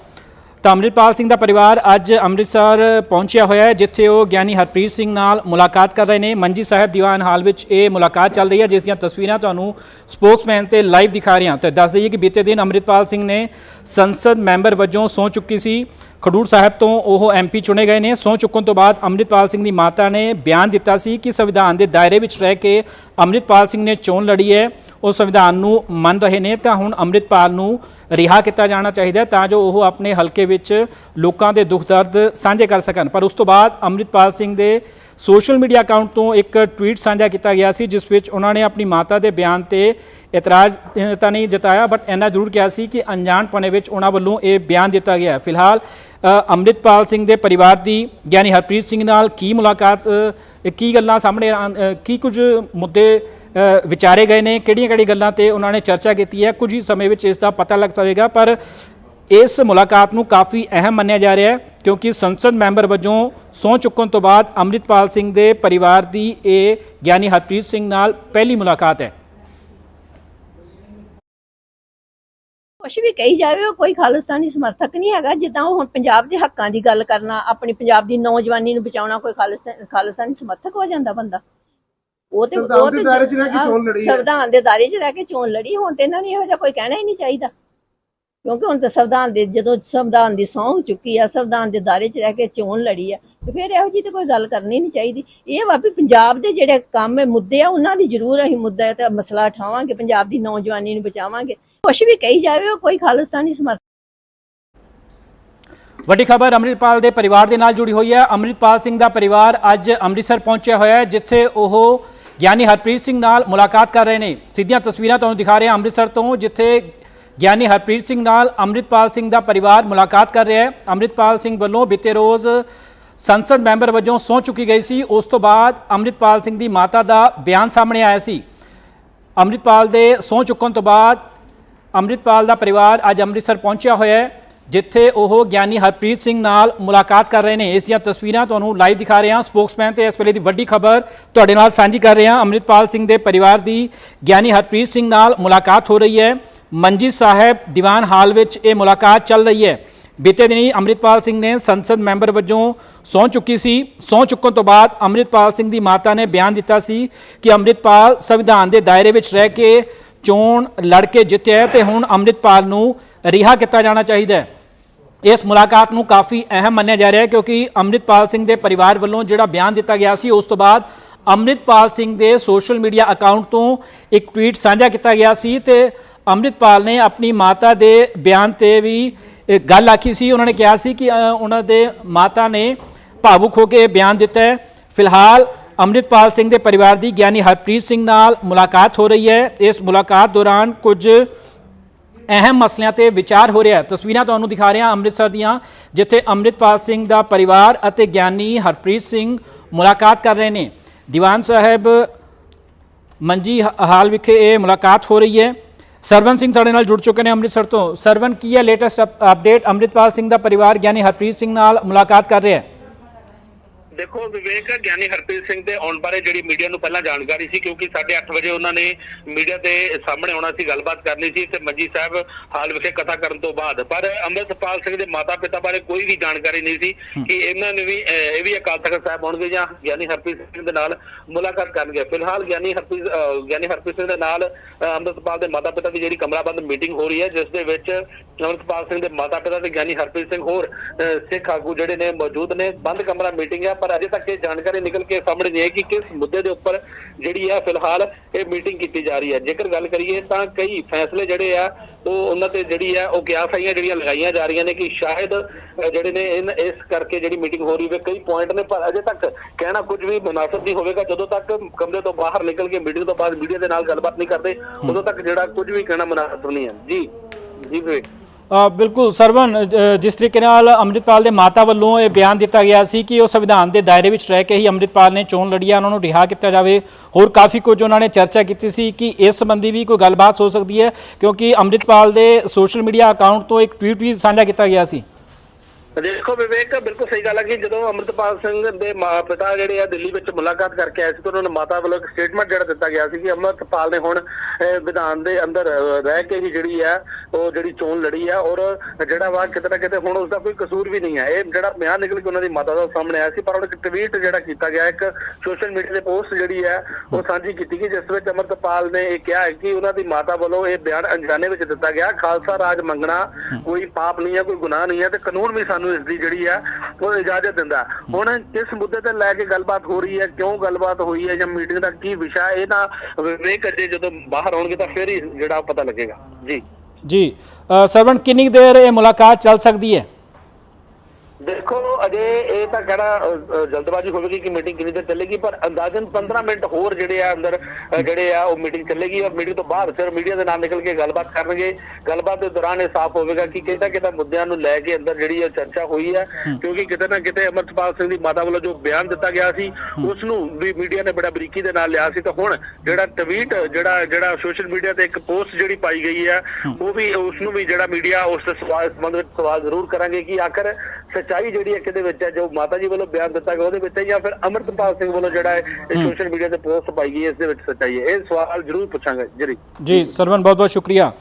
ਤਾਂ ਅੰਮ੍ਰਿਤਪਾਲ ਸਿੰਘ ਦਾ ਪਰਿਵਾਰ ਅੱਜ ਅੰਮ੍ਰਿਤਸਰ ਪਹੁੰਚਿਆ ਹੋਇਆ ਹੈ, ਜਿੱਥੇ ਉਹ ਗਿਆਨੀ ਹਰਪ੍ਰੀਤ ਸਿੰਘ ਨਾਲ ਮੁਲਾਕਾਤ ਕਰ ਰਹੇ ਨੇ। ਮੰਜੀ ਸਾਹਿਬ ਦੀਵਾਨ ਹਾਲ ਵਿੱਚ ਇਹ ਮੁਲਾਕਾਤ ਚੱਲ ਰਹੀ ਹੈ, ਜਿਸ ਦੀਆਂ ਤਸਵੀਰਾਂ ਤੁਹਾਨੂੰ ਸਪੋਕਸਮੈਨ ਤੇ ਲਾਈਵ ਦਿਖਾ ਰਹੇ ਹਾਂ। ਤੇ ਦੱਸ ਦਈਏ ਕਿ ਬੀਤੇ ਦਿਨ ਅੰਮ੍ਰਿਤਪਾਲ ਸਿੰਘ ਨੇ ਸੰਸਦ ਮੈਂਬਰ ਵਜੋਂ ਸਹੁੰ ਚੁੱਕੀ ਸੀ। ਖਡੂਰ ਸਾਹਿਬ ਤੋਂ ਉਹ ਐਮਪੀ ਚੁਣੇ ਗਏ ਨੇ। ਸਹੁੰ ਚੁੱਕਣ ਤੋਂ ਬਾਅਦ ਅੰਮ੍ਰਿਤਪਾਲ ਸਿੰਘ ਦੀ ਮਾਤਾ ਨੇ ਬਿਆਨ ਦਿੱਤਾ ਸੀ ਕਿ ਸੰਵਿਧਾਨ ਦੇ ਦਾਇਰੇ ਵਿੱਚ ਰਹਿ ਕੇ ਅੰਮ੍ਰਿਤਪਾਲ ਸਿੰਘ ਨੇ ਚੋਣ ਲੜੀ ਹੈ ਉਹ ਸੰਵਿਧਾਨ ਨੂੰ ਮੰਨ ਰਹੇ ਨੇ ਤਾਂ ਹੁਣ ਅੰਮ੍ਰਿਤਪਾਲ ਨੂੰ ਰਿਹਾ ਕੀਤਾ ਜਾਣਾ ਚਾਹੀਦਾ ਤਾਂ ਜੋ ਉਹ ਆਪਣੇ ਹਲਕੇ ਵਿੱਚ ਲੋਕਾਂ ਦੇ ਦੁੱਖ ਦਰਦ ਸਾਂਝੇ ਕਰ ਸਕਣ। ਪਰ ਉਸ ਤੋਂ ਬਾਅਦ ਅੰਮ੍ਰਿਤਪਾਲ ਸਿੰਘ ਦੇ ਸੋਸ਼ਲ ਮੀਡੀਆ ਅਕਾਊਂਟ ਤੋਂ ਇੱਕ ਟਵੀਟ ਸਾਂਝਾ ਕੀਤਾ ਗਿਆ ਸੀ ਜਿਸ ਵਿੱਚ ਉਹਨਾਂ ਨੇ ਆਪਣੀ ਮਾਤਾ ਦੇ ਬਿਆਨ ਤੇ ਇਤਰਾਜ਼ ਤਾਂ ਨਹੀਂ ਜਤਾਇਆ ਬਟ ਇੰਨਾ ਜ਼ਰੂਰ ਕਿਹਾ ਸੀ ਕਿ ਅਣਜਾਣ ਅਣਜਾਣਪਣੇ ਵਿੱਚ ਉਹਨਾਂ ਵੱਲੋਂ ਇਹ ਬਿਆਨ ਦਿੱਤਾ ਗਿਆ ਫਿਲਹਾਲ ਅ, ਅੰਮ੍ਰਿਤਪਾਲ ਸਿੰਘ ਦੇ ਪਰਿਵਾਰ ਦੀ ਗਿਆਨੀ ਹਰਪ੍ਰੀਤ ਸਿੰਘ ਨਾਲ ਕੀ ਮੁਲਾਕਾਤ ਇਹ ਕੀ ਗੱਲਾਂ ਸਾਹਮਣੇ ਆਂ- ਅ, ਕੀ ਕੁਝ ਮੁੱਦੇ ਅ, ਵਿਚਾਰੇ ਗਏ ਨੇ ਕਿਹੜੀਆਂ ਕਿਹੜੀਆਂ ਗੱਲਾਂ ਤੇ ਉਹਨਾਂ ਨੇ ਚਰਚਾ ਕੀਤੀ ਹੈ? ਕੁਝ ਹੀ ਸਮੇਂ ਵਿੱਚ ਇਸ ਦਾ ਪਤਾ ਲੱਗ ਜਾਵੇਗਾ ਪਰ ਇਸ ਮੁਲਾਕਾਤ ਨੂੰ ਕਾਫੀ ਅਹਿਮ ਮੰਨਿਆ ਜਾ ਰਿਹਾ ਹੈ ਕਿਉਂਕਿ ਸੰਸਦ ਮੈਂਬਰ ਵਜੋਂ ਸਹੁੰ ਚੁੱਕਣ ਤੋਂ ਬਾਅਦ ਅੰਮ੍ਰਿਤਪਾਲ ਸਿੰਘ ਦੇ ਪਰਿਵਾਰ ਦੀ ਇਹ ਗਿਆਨੀ ਹਰਪ੍ਰੀਤ ਸਿੰਘ ਨਾਲ ਪਹਿਲੀ ਮੁਲਾਕਾਤ ਹੈ। ਕੁਛ ਵੀ ਕਹੀ ਜਾਵੇ ਉਹ ਕੋਈ ਖਾਲਿਸਤਾਨੀ ਸਮਰਥਕ ਨਹੀਂ ਹੈਗਾ। ਜਿੱਦਾਂ ਉਹ ਹੁਣ ਪੰਜਾਬ ਦੇ ਹੱਕਾਂ ਦੀ ਗੱਲ ਕਰਨਾ ਆਪਣੀ ਪੰਜਾਬ ਦੀ ਨੌਜਵਾਨੀ ਨੂੰ ਬਚਾਉਣਾ ਕੋਈ ਖਾਲਿਸਤਾਨ ਖਾਲਿਸਤਾਨੀ ਸਮਰਥਕ ਹੋ ਜਾਂਦਾ ਬੰਦਾ। ਉਹ ਤੇ ਸੰਵਿਧਾਨ ਉਹ ਦੇ ਤੇ ਦਾਇਰੇ 'ਚ ਰਹਿ ਕੇ ਆਹ, ਚੋਣ ਲੜੀ ਹੈ। ਸੰਵਿਧਾਨ ਦੇ ਦਾਇਰੇ 'ਚ ਰਹਿ ਕੇ ਚੋਣ ਲੜੀ ਹੁਣ ਤੇ ਇਹਨਾਂ ਨੂੰ ਇਹੋ ਜਿਹਾ ਕੋਈ ਕਹਿਣਾ ਹੀ ਨਹੀਂ ਚਾਹੀਦਾ। ਕਿਉਂਕਿ ਹੁਣ ਤਾਂ ਸੰਵਿਧਾਨ ਦੇ ਜਦੋਂ ਸੰਵਿਧਾਨ ਦੀ ਸਹੁੰ ਚੁੱਕੀ ਆ ਸੰਵਿਧਾਨ ਦੇ ਦਾਇਰੇ 'ਚ ਰਹਿ ਕੇ ਚੋਣ ਲੜੀ ਆ ਤੇ ਫਿਰ ਇਹੋ ਜਿਹੀ ਤੇ ਕੋਈ ਗੱਲ ਕਰਨੀ ਨਹੀਂ ਚਾਹੀਦੀ। ਇਹ ਵਾ ਵੀ ਪੰਜਾਬ ਦੇ ਜਿਹੜੇ ਕੰਮ ਹੈ ਮੁੱਦੇ ਆ ਉਹਨਾਂ ਦੀ ਜ਼ਰੂਰ ਅਸੀਂ ਮੁੱਦਾ ਤੇ ਮਸਲਾ ਉਠਾਵਾਂਗੇ ਪੰਜਾਬ ਦੀ ਨੌਜਵਾਨੀ ਨੂੰ ਬਚਾਵਾਂਗੇ। ਕੁਛ ਵੀ ਕਹੀ ਜਾਵੇ, ਉਹ ਕੋਈ ਖਾਲਿਸਤਾਨੀ ਸਮਰਥਕ ਵੱਡੀ ਖਬਰ ਅੰਮ੍ਰਿਤਪਾਲ ਦੇ ਪਰਿਵਾਰ ਦੇ ਨਾਲ ਜੁੜੀ ਹੋਈ ਹੈ। ਅੰਮ੍ਰਿਤਪਾਲ ਸਿੰਘ ਦਾ ਪਰਿਵਾਰ ਅੱਜ ਅੰਮ੍ਰਿਤਸਰ ਪਹੁੰਚਿਆ ਹੋਇਆ ਹੈ, ਜਿੱਥੇ ਉਹ ਗਿਆਨੀ ਹਰਪ੍ਰੀਤ ਸਿੰਘ ਨਾਲ ਮੁਲਾਕਾਤ ਕਰ ਰਹੇ ਨੇ। ਸਿੱਧੀਆਂ ਤਸਵੀਰਾਂ ਤੁਹਾਨੂੰ ਦਿਖਾ ਰਹੇ ਹਾਂ ਅੰਮ੍ਰਿਤਸਰ ਤੋਂ, ਜਿੱਥੇ ਗਿਆਨੀ ਹਰਪ੍ਰੀਤ ਸਿੰਘ ਨਾਲ ਅੰਮ੍ਰਿਤਪਾਲ ਸਿੰਘ ਦਾ ਪਰਿਵਾਰ ਮੁਲਾਕਾਤ ਕਰ ਰਿਹਾ ਹੈ। ਅੰਮ੍ਰਿਤਪਾਲ ਸਿੰਘ ਵੱਲੋਂ ਬੀਤੇ ਰੋਜ਼ ਸੰਸਦ ਮੈਂਬਰ ਵਜੋਂ ਸਹੁੰ ਚੁੱਕੀ ਗਈ ਸੀ। ਉਸ ਤੋਂ ਬਾਅਦ ਅੰਮ੍ਰਿਤਪਾਲ ਸਿੰਘ ਦੀ ਮਾਤਾ ਦਾ ਬਿਆਨ ਸਾਹਮਣੇ ਆਇਆ ਸੀ। ਅੰਮ੍ਰਿਤਪਾਲ ਦੇ ਸਹੁੰ ਚੁੱਕਣ ਤੋਂ ਬਾਅਦ ਅੰਮ੍ਰਿਤਪਾਲ ਦਾ ਪਰਿਵਾਰ ਅੱਜ ਅੰਮ੍ਰਿਤਸਰ ਪਹੁੰਚਿਆ ਹੋਇਆ ਹੈ, ਜਿੱਥੇ ਉਹ ਗਿਆਨੀ ਹਰਪ੍ਰੀਤ ਸਿੰਘ ਨਾਲ ਮੁਲਾਕਾਤ ਕਰ ਰਹੇ ਨੇ। ਇਸ ਦੀਆਂ ਤਸਵੀਰਾਂ ਤੁਹਾਨੂੰ ਲਾਈਵ ਦਿਖਾ ਰਹੇ ਹਾਂ। ਸਪੋਕਸਮੈਨ ਤੇ ਇਸ ਵੇਲੇ ਦੀ ਵੱਡੀ ਖਬਰ ਤੁਹਾਡੇ ਨਾਲ ਸਾਂਝੀ ਕਰ ਰਹੇ ਹਾਂ। ਅੰਮ੍ਰਿਤਪਾਲ ਸਿੰਘ ਦੇ ਪਰਿਵਾਰ ਦੀ ਗਿਆਨੀ ਹਰਪ੍ਰੀਤ ਸਿੰਘ ਨਾਲ ਮੁਲਾਕਾਤ ਹੋ ਰਹੀ ਹੈ। ਮੰਜੀ ਸਾਹਿਬ ਦੀਵਾਨ ਹਾਲ ਵਿੱਚ ਇਹ ਮੁਲਾਕਾਤ ਚੱਲ ਰਹੀ ਹੈ। ਬੀਤੇ ਦਿਨੀ ਅੰਮ੍ਰਿਤਪਾਲ ਸਿੰਘ ਨੇ ਸੰਸਦ ਮੈਂਬਰ ਵਜੋਂ ਸਹੁੰ ਚੁੱਕੀ ਸੀ। ਸਹੁੰ ਚੁੱਕਣ ਤੋਂ ਬਾਅਦ ਅੰਮ੍ਰਿਤਪਾਲ ਸਿੰਘ ਦੀ ਮਾਤਾ ਨੇ ਬਿਆਨ ਦਿੱਤਾ ਸੀ ਕਿ ਅੰਮ੍ਰਿਤਪਾਲ ਸੰਵਿਧਾਨ ਦੇ ਦਾਇਰੇ ਵਿੱਚ ਰਹਿ ਕੇ ਚੋਣ ਲੜ ਕੇ ਜਿੱਤਿਆ ਹੈ ਤੇ ਹੁਣ ਅੰਮ੍ਰਿਤਪਾਲ ਨੂੰ ਰਿਹਾ ਕੀਤਾ ਜਾਣਾ ਚਾਹੀਦਾ ਹੈ। ਇਸ ਮੁਲਾਕਾਤ ਨੂੰ ਕਾਫੀ ਅਹਿਮ ਮੰਨਿਆ ਜਾ ਰਿਹਾ ਹੈ ਕਿਉਂਕਿ ਅੰਮ੍ਰਿਤਪਾਲ ਸਿੰਘ ਦੇ ਪਰਿਵਾਰ ਵੱਲੋਂ ਜਿਹੜਾ ਬਿਆਨ ਦਿੱਤਾ ਗਿਆ ਸੀ, ਉਸ ਤੋਂ ਬਾਅਦ ਅੰਮ੍ਰਿਤਪਾਲ ਸਿੰਘ ਦੇ ਸੋਸ਼ਲ ਮੀਡੀਆ ਅਕਾਊਂਟ ਤੋਂ ਇੱਕ ਟਵੀਟ ਸਾਂਝਾ ਕੀਤਾ ਗਿਆ ਸੀ ਤੇ ਅੰਮ੍ਰਿਤਪਾਲ ਨੇ ਆਪਣੀ ਮਾਤਾ ਦੇ ਬਿਆਨ ਤੇ ਵੀ ਗੱਲ ਆਖੀ ਸੀ। ਉਹਨਾਂ ਨੇ ਕਿਹਾ ਸੀ ਕਿ ਉਹਨਾਂ ਦੇ ਮਾਤਾ ਨੇ ਭਾਵੁਕ ਹੋ ਕੇ ਬਿਆਨ ਦਿੱਤਾ ਹੈ। ਫਿਲਹਾਲ ਅੰਮ੍ਰਿਤਪਾਲ ਸਿੰਘ ਦੇ ਪਰਿਵਾਰ ਦੀ ਗਿਆਨੀ ਹਰਪ੍ਰੀਤ ਸਿੰਘ ਨਾਲ ਮੁਲਾਕਾਤ ਹੋ ਰਹੀ ਹੈ। ਇਸ ਮੁਲਾਕਾਤ ਦੌਰਾਨ ਕੁਝ ਅਹਿਮ ਮਸਲਿਆਂ ਤੇ ਵਿਚਾਰ ਹੋ ਰਿਹਾ ਹੈ। ਤਸਵੀਰਾਂ ਤੁਹਾਨੂੰ ਦਿਖਾ ਰਿਹਾ ਅੰਮ੍ਰਿਤਸਰ ਦੀਆਂ, ਜਿੱਥੇ ਅੰਮ੍ਰਿਤਪਾਲ ਸਿੰਘ ਦਾ ਪਰਿਵਾਰ ਅਤੇ ਗਿਆਨੀ ਹਰਪ੍ਰੀਤ ਸਿੰਘ ਮੁਲਾਕਾਤ ਕਰ ਰਹੇ ਨੇ। ਦੀਵਾਨ ਸਾਹਿਬ, ਮੰਜੀ ਹ- ਹਾਲ ਵਿਖੇ ਇਹ ਮੁਲਾਕਾਤ ਹੋ ਰਹੀ ਹੈ। ਸਰਵਨ ਸਿੰਘ ਸਾਡੇ ਨਾਲ ਜੁੜ ਚੁੱਕੇ ਨੇ ਅੰਮ੍ਰਿਤਸਰ ਤੋਂ। ਸਰਵਨ, ਕੀ ਹੈ ਲੇਟੈਸਟ ਅਪਡੇਟ ਅੰਮ੍ਰਿਤਪਾਲ ਸਿੰਘ ਦਾ ਪਰਿਵਾਰ ਗਿਆਨੀ ਹਰਪ੍ਰੀਤ ਸਿੰਘ ਨਾਲ ਮੁਲਾਕਾਤ ਕਰ ਰਿਹਾ ਹੈ। ਦੇਖੋ ਵਿਵੇਕ ਗਿਆਨੀ ਹਰਪ੍ਰੀਤ ਸਿੰਘ ਦੇ ਆਉਣ ਬਾਰੇ ਜਿਹੜੀ ਮੀਡੀਆ ਨੂੰ ਪਹਿਲਾਂ ਜਾਣਕਾਰੀ ਸੀ ਕਿਉਂਕਿ 8:30 ਵਜੇ ਉਹਨਾਂ ਨੇ ਮੀਡੀਆ ਦੇ ਸਾਹਮਣੇ ਆਉਣਾ ਸੀ ਗੱਲਬਾਤ ਕਰਨੀ ਸੀ ਤੇ ਮੰਜੀ ਸਾਹਿਬ ਹਾਲ ਵਿਖੇ ਕਥਾ ਕਰਨ ਤੋਂ ਬਾਅਦ। ਪਰ ਅੰਮ੍ਰਿਤਪਾਲ ਸਿੰਘ ਦੇ ਮਾਤਾ-ਪਿਤਾ ਬਾਰੇ ਕੋਈ ਵੀ ਜਾਣਕਾਰੀ ਨਹੀਂ ਸੀ ਕਿ ਇਹਨਾਂ ਨੇ ਵੀ ਇਹ ਵੀ ਅਕਾਲ ਤਖਤ ਸਾਹਿਬ ਆਉਣਗੇ ਜਾਂ ਗਿਆਨੀ ਹਰਪ੍ਰੀਤ ਸਿੰਘ ਦੇ ਨਾਲ ਮੁਲਾਕਾਤ ਕਰਨਗੇ। ਫਿਲਹਾਲ ਗਿਆਨੀ ਹਰਪ੍ਰੀਤ ਗਿਆਨੀ ਹਰਪ੍ਰੀਤ ਸਿੰਘ ਦੇ ਨਾਲ ਅੰਮ੍ਰਿਤਪਾਲ ਦੇ ਮਾਤਾ-ਪਿਤਾ ਦੀ ਜਿਹੜੀ ਕਮਰਾਬੰਦ ਮੀਟਿੰਗ ਹੋ ਰਹੀ ਹੈ ਜਿਸ ਦੇ ਵਿੱਚ ਅੰਮ੍ਰਿਤਪਾਲ ਸਿੰਘ ਦੇ ਮਾਤਾ-ਪਿਤਾ ਤੇ ਗਿਆਨੀ ਹਰਪ੍ਰੀਤ ਸਿੰਘ ਹੋਰ ਸਿੱਖ ਆਗੂ ਜਿਹੜੇ ਨੇ ਮੌਜੂਦ ਨੇ। ਬੰਦ ਕਮਰਾ ਮੀਟਿੰਗ ਹੈ ਪਰ ਅਜੇ ਤੱਕ ਇਹ ਜਾਣਕਾਰੀ ਨਿਕਲ ਕੇ ਸਾਹਮਣੇ ਨਹੀਂ ਆਈ ਕਿ ਕਿਸ ਮੁੱਦੇ ਦੇ ਉੱਪਰ ਜਿਹੜੀ ਆ ਫਿਲਹਾਲ ਇਹ ਮੀਟਿੰਗ ਕੀਤੀ ਜਾ ਰਹੀ ਹੈ। ਜੇਕਰ ਗੱਲ ਕਰੀਏ ਤਾਂ ਕਈ ਫੈਸਲੇ ਜਿਹੜੇ ਆ ਉਹ ਉਹਨਾਂ ਤੇ ਜਿਹੜੀ ਆ ਉਹ ਕਿਆਸਾਈਆਂ ਜਿਹੜੀਆਂ ਲਗਾਈਆਂ ਜਾ ਰਹੀਆਂ ਨੇ ਕਿ ਸ਼ਾਇਦ ਜਿਹੜੇ ਨੇ ਇਨ- ਇਸ ਕਰਕੇ ਜਿਹੜੀ ਮੀਟਿੰਗ ਹੋ ਰਹੀ ਹੈ ਕਈ ਪੁਆਇੰਟ ਨੇ ਪਰ ਅਜੇ ਤੱਕ ਕਹਿਣਾ ਕੁਝ ਵੀ ਮੁਨਾਸਬ ਨਹੀਂ ਹੋਵੇਗਾ। ਜਦੋਂ ਤੱਕ ਕਮਰੇ ਤੋਂ ਬਾਹਰ ਨਿਕਲ ਕੇ ਮੀਟਿੰਗ ਤੋਂ ਬਾਅਦ ਮੀਡੀਆ ਦੇ ਨਾਲ ਗੱਲਬਾਤ ਨਹੀਂ ਕਰਦੇ ਉਦੋਂ ਤੱਕ ਜਿਹੜਾ ਕੁਝ ਵੀ ਕਹਿਣਾ ਮੁਨਾਸਬ ਨਹੀਂ ਹੈ। ਜੀ। ਜੀ ਅ, ਬਿਲਕੁਲ ਸਰਵਨ ਜਿਸ ਤਰੀਕੇ ਨਾਲ ਅੰਮ੍ਰਿਤਪਾਲ ਦੇ ਮਾਤਾ ਵੱਲੋਂ ਇਹ ਬਿਆਨ ਦਿੱਤਾ ਗਿਆ ਸੀ ਕਿ ਉਹ ਸੰਵਿਧਾਨ ਦੇ ਦਾਇਰੇ ਵਿੱਚ ਰਹਿ ਕੇ ਹੀ ਅੰਮ੍ਰਿਤਪਾਲ ਨੇ ਚੋਣ ਲੜੀ ਹੈ ਉਹਨਾਂ ਨੂੰ ਰਿਹਾ ਕੀਤਾ ਜਾਵੇ। ਹੋਰ ਕਾਫੀ ਕੁਝ ਉਹਨਾਂ ਨੇ ਚਰਚਾ ਕੀਤੀ ਸੀ ਕਿ ਇਸ ਸੰਬੰਧੀ ਵੀ ਕੋਈ ਗੱਲਬਾਤ ਹੋ ਸਕਦੀ ਹੈ, ਕਿਉਂਕਿ ਅੰਮ੍ਰਿਤਪਾਲ ਦੇ ਸੋਸ਼ਲ ਮੀਡੀਆ ਅਕਾਊਂਟ ਤੋਂ ਇੱਕ ਟਵੀਟ ਵੀ ਸਾਂਝਾ ਕੀਤਾ ਗਿਆ ਸੀ। ਦੇਖੋ ਵਿਵੇਕ, ਬਿਲਕੁਲ ਸਹੀ ਗੱਲ ਹੈ ਕਿ ਜਦੋਂ ਅਮਰਤਪਾਲ ਸਿੰਘ ਦੇ ਮਾਤਾ ਜਿਹੜੇ ਆ ਦਿੱਲੀ ਵਿੱਚ ਮੁਲਾਕਾਤ ਕਰਕੇ ਆਏ ਸੀ ਤਾਂ ਉਹਨਾਂ ਨੂੰ ਮਾਤਾ ਵੱਲੋਂ ਇੱਕ ਸਟੇਟਮੈਂਟ ਜਿਹੜਾ ਦਿੱਤਾ ਗਿਆ ਸੀ ਕਿ ਅਮਰਤਪਾਲ ਨੇ ਹੁਣ ਵਿਧਾਨ ਦੇ ਅੰਦਰ ਰਹਿ ਕੇ ਹੀ ਜਿਹੜੀ ਆ, ਉਹ ਜਿਹੜੀ ਚੋਣ ਲੜੀ ਆ ਔਰ ਜਿਹੜਾ ਵਾ ਕਿਤੇ ਨਾ ਕਿਤੇ ਹੁਣ ਉਸਦਾ ਕੋਈ ਕਸੂਰ ਵੀ ਨਹੀਂ ਹੈ ਇਹ ਜਿਹੜਾ ਬਿਆਨ ਨਿਕਲ ਕੇ ਉਹਨਾਂ ਦੀ ਮਾਤਾ ਦਾ ਸਾਹਮਣੇ ਆਇਆ ਸੀ, ਪਰ ਉਹ ਇੱਕ ਟਵੀਟ ਜਿਹੜਾ ਕੀਤਾ ਗਿਆ, ਇੱਕ ਸੋਸ਼ਲ ਮੀਡੀਆ ਤੇ ਪੋਸਟ ਜਿਹੜੀ ਹੈ ਉਹ ਸਾਂਝੀ ਕੀਤੀ ਗਈ, ਜਿਸ ਵਿੱਚ ਅਮਰਤਪਾਲ ਨੇ ਇਹ ਕਿਹਾ ਹੈ ਕਿ ਉਹਨਾਂ ਦੀ ਮਾਤਾ ਵੱਲੋਂ ਇਹ ਬਿਆਨ ਅਣਜਾਣੇ ਵਿੱਚ ਦਿੱਤਾ ਗਿਆ, ਖਾਲਸਾ ਰਾਜ ਮੰਗਣਾ ਕੋਈ ਪਾਪ ਨਹੀਂ ਹੈ ਕੋਈ ਗੁਨਾਹ ਨਹੀਂ ਹੈ ਤੇ ਕਾਨੂੰਨ ਵੀ ਸਾਨੂੰ ਇਸ ਦੀ ਜਿਹੜੀ ਆ, ਉਹ ਇਜਾਜ਼ਤ ਦਿੰਦਾ। ਹੁਣ ਕਿਸ ਮੁੱਦੇ ਤੇ ਲੈ ਕੇ ਗੱਲਬਾਤ ਹੋ ਰਹੀ ਹੈ, ਕਿਉਂ ਗੱਲਬਾਤ ਹੋਈ ਹੈ ਜਾਂ ਮੀਟਿੰਗ ਦਾ ਕੀ ਵਿਸ਼ਾ ਇਹ ਤਾਂ ਵਿਵੇਕ ਅਜੇ ਜਦੋਂ ਬਾਹਰ ਆਉਣਗੇ ਤਾਂ ਫਿਰ ਹੀ ਜਿਹੜਾ ਪਤਾ ਲੱਗੇਗਾ। ਜੀ। ਜੀ ਸਰਵਣ, ਕਿੰਨੀ ਦੇਰ ਇਹ ਮੁਲਾਕਾਤ ਚੱਲ ਸਕਦੀ ਹੈ? ਦੇਖੋ ਅਜੇ ਇਹ ਤਾਂ ਅ, ਜਲਦਬਾਜ਼ੀ ਹੋਵੇਗੀ ਕਿ ਮੀਟਿੰਗ ਕਿੰਨੀ ਦੇਰ ਚੱਲੇਗੀ ਪਰ ਅੰਦਾਜ਼ਨ 15 ਮਿੰਟ ਹੋਰ ਜਿਹੜੇ ਆ ਅੰਦਰ ਜਿਹੜੇ ਆ ਉਹ ਮੀਟਿੰਗ ਚੱਲੇਗੀ ਔਰ ਮੀਟਿੰਗ ਤੋਂ ਬਾਅਦ ਫਿਰ ਮੀਡੀਆ ਦੇ ਨਾਲ ਨਿਕਲ ਕੇ ਗੱਲਬਾਤ ਕਰਨਗੇ। ਗੱਲਬਾਤ ਦੇ ਦੌਰਾਨ ਇਹ ਸਾਫ਼ ਹੋਵੇਗਾ ਕਿ ਕਿਹਦਾ ਕਿਹਦਾ ਮੁੱਦਿਆਂ ਨੂੰ ਲੈ ਕੇ ਅੰਦਰ ਜਿਹੜੀ ਇਹ ਚਰਚਾ ਹੋਈ ਹੈ। ਕਿਉਂਕਿ ਕਿਤੇ ਨਾ ਕਿਤੇ ਅਮਰਪਾਲ ਸਿੰਘ ਦੀ ਮਾਤਾ ਵੱਲੋਂ ਜੋ ਬਿਆਨ ਦਿੱਤਾ ਗਿਆ ਸੀ ਉਸ ਨੂੰ ਵੀ ਮੀਡੀਆ ਨੇ ਬੜਾ ਬਰੀਕੀ ਦੇ ਨਾਲ ਲਿਆ ਸੀ। ਤਾਂ ਹੁਣ ਜਿਹੜਾ ਟਵੀਟ ਜਿਹੜਾ ਜਿਹੜਾ ਸੋਸ਼ਲ ਮੀਡੀਆ ਤੇ ਇੱਕ ਪੋਸਟ ਜਿਹੜੀ ਪਾਈ ਗਈ ਹੈ ਉਹ ਵੀ ਉਸ ਨੂੰ ਵੀ ਜਿਹੜਾ ਮੀਡੀਆ ਉਸ ਦੇ ਸਵਾਲ ਸੰਬੰਧ ਵਿੱਚ ਸਵਾਲ ਜ਼ਰੂਰ ਕਰਾਂਗੇ ਕਿ ਆਖਰ ਸੱਚਾਈ ਜਿਹੜੀ ਹੈ ਕਿਹਦੇ ਵਿੱਚ ਹੈ ਜੋ ਮਾਤਾ ਜੀ ਵੱਲੋਂ ਬਿਆਨ ਦਿੱਤਾ ਗਿਆ ਉਹਦੇ ਵਿੱਚ ਹੈ ਜਾਂ ਫਿਰ ਅਮਰਪਾਲ ਸਿੰਘ ਵੱਲੋਂ ਜਿਹੜਾ ਹੈ ਸੋਸ਼ਲ ਮੀਡੀਆ ਤੇ ਪੋਸਟ ਪਾਈ ਗਈ ਇਸ ਦੇ ਵਿੱਚ ਸੱਚਾਈ ਹੈ। ਇਹ ਸਵਾਲ ਜ਼ਰੂਰ ਪੁੱਛਾਂਗੇ ਜੀ ਜੀ ਸਰਵਨ ਬਹੁਤ ਬਹੁਤ ਸ਼ੁਕਰੀਆ।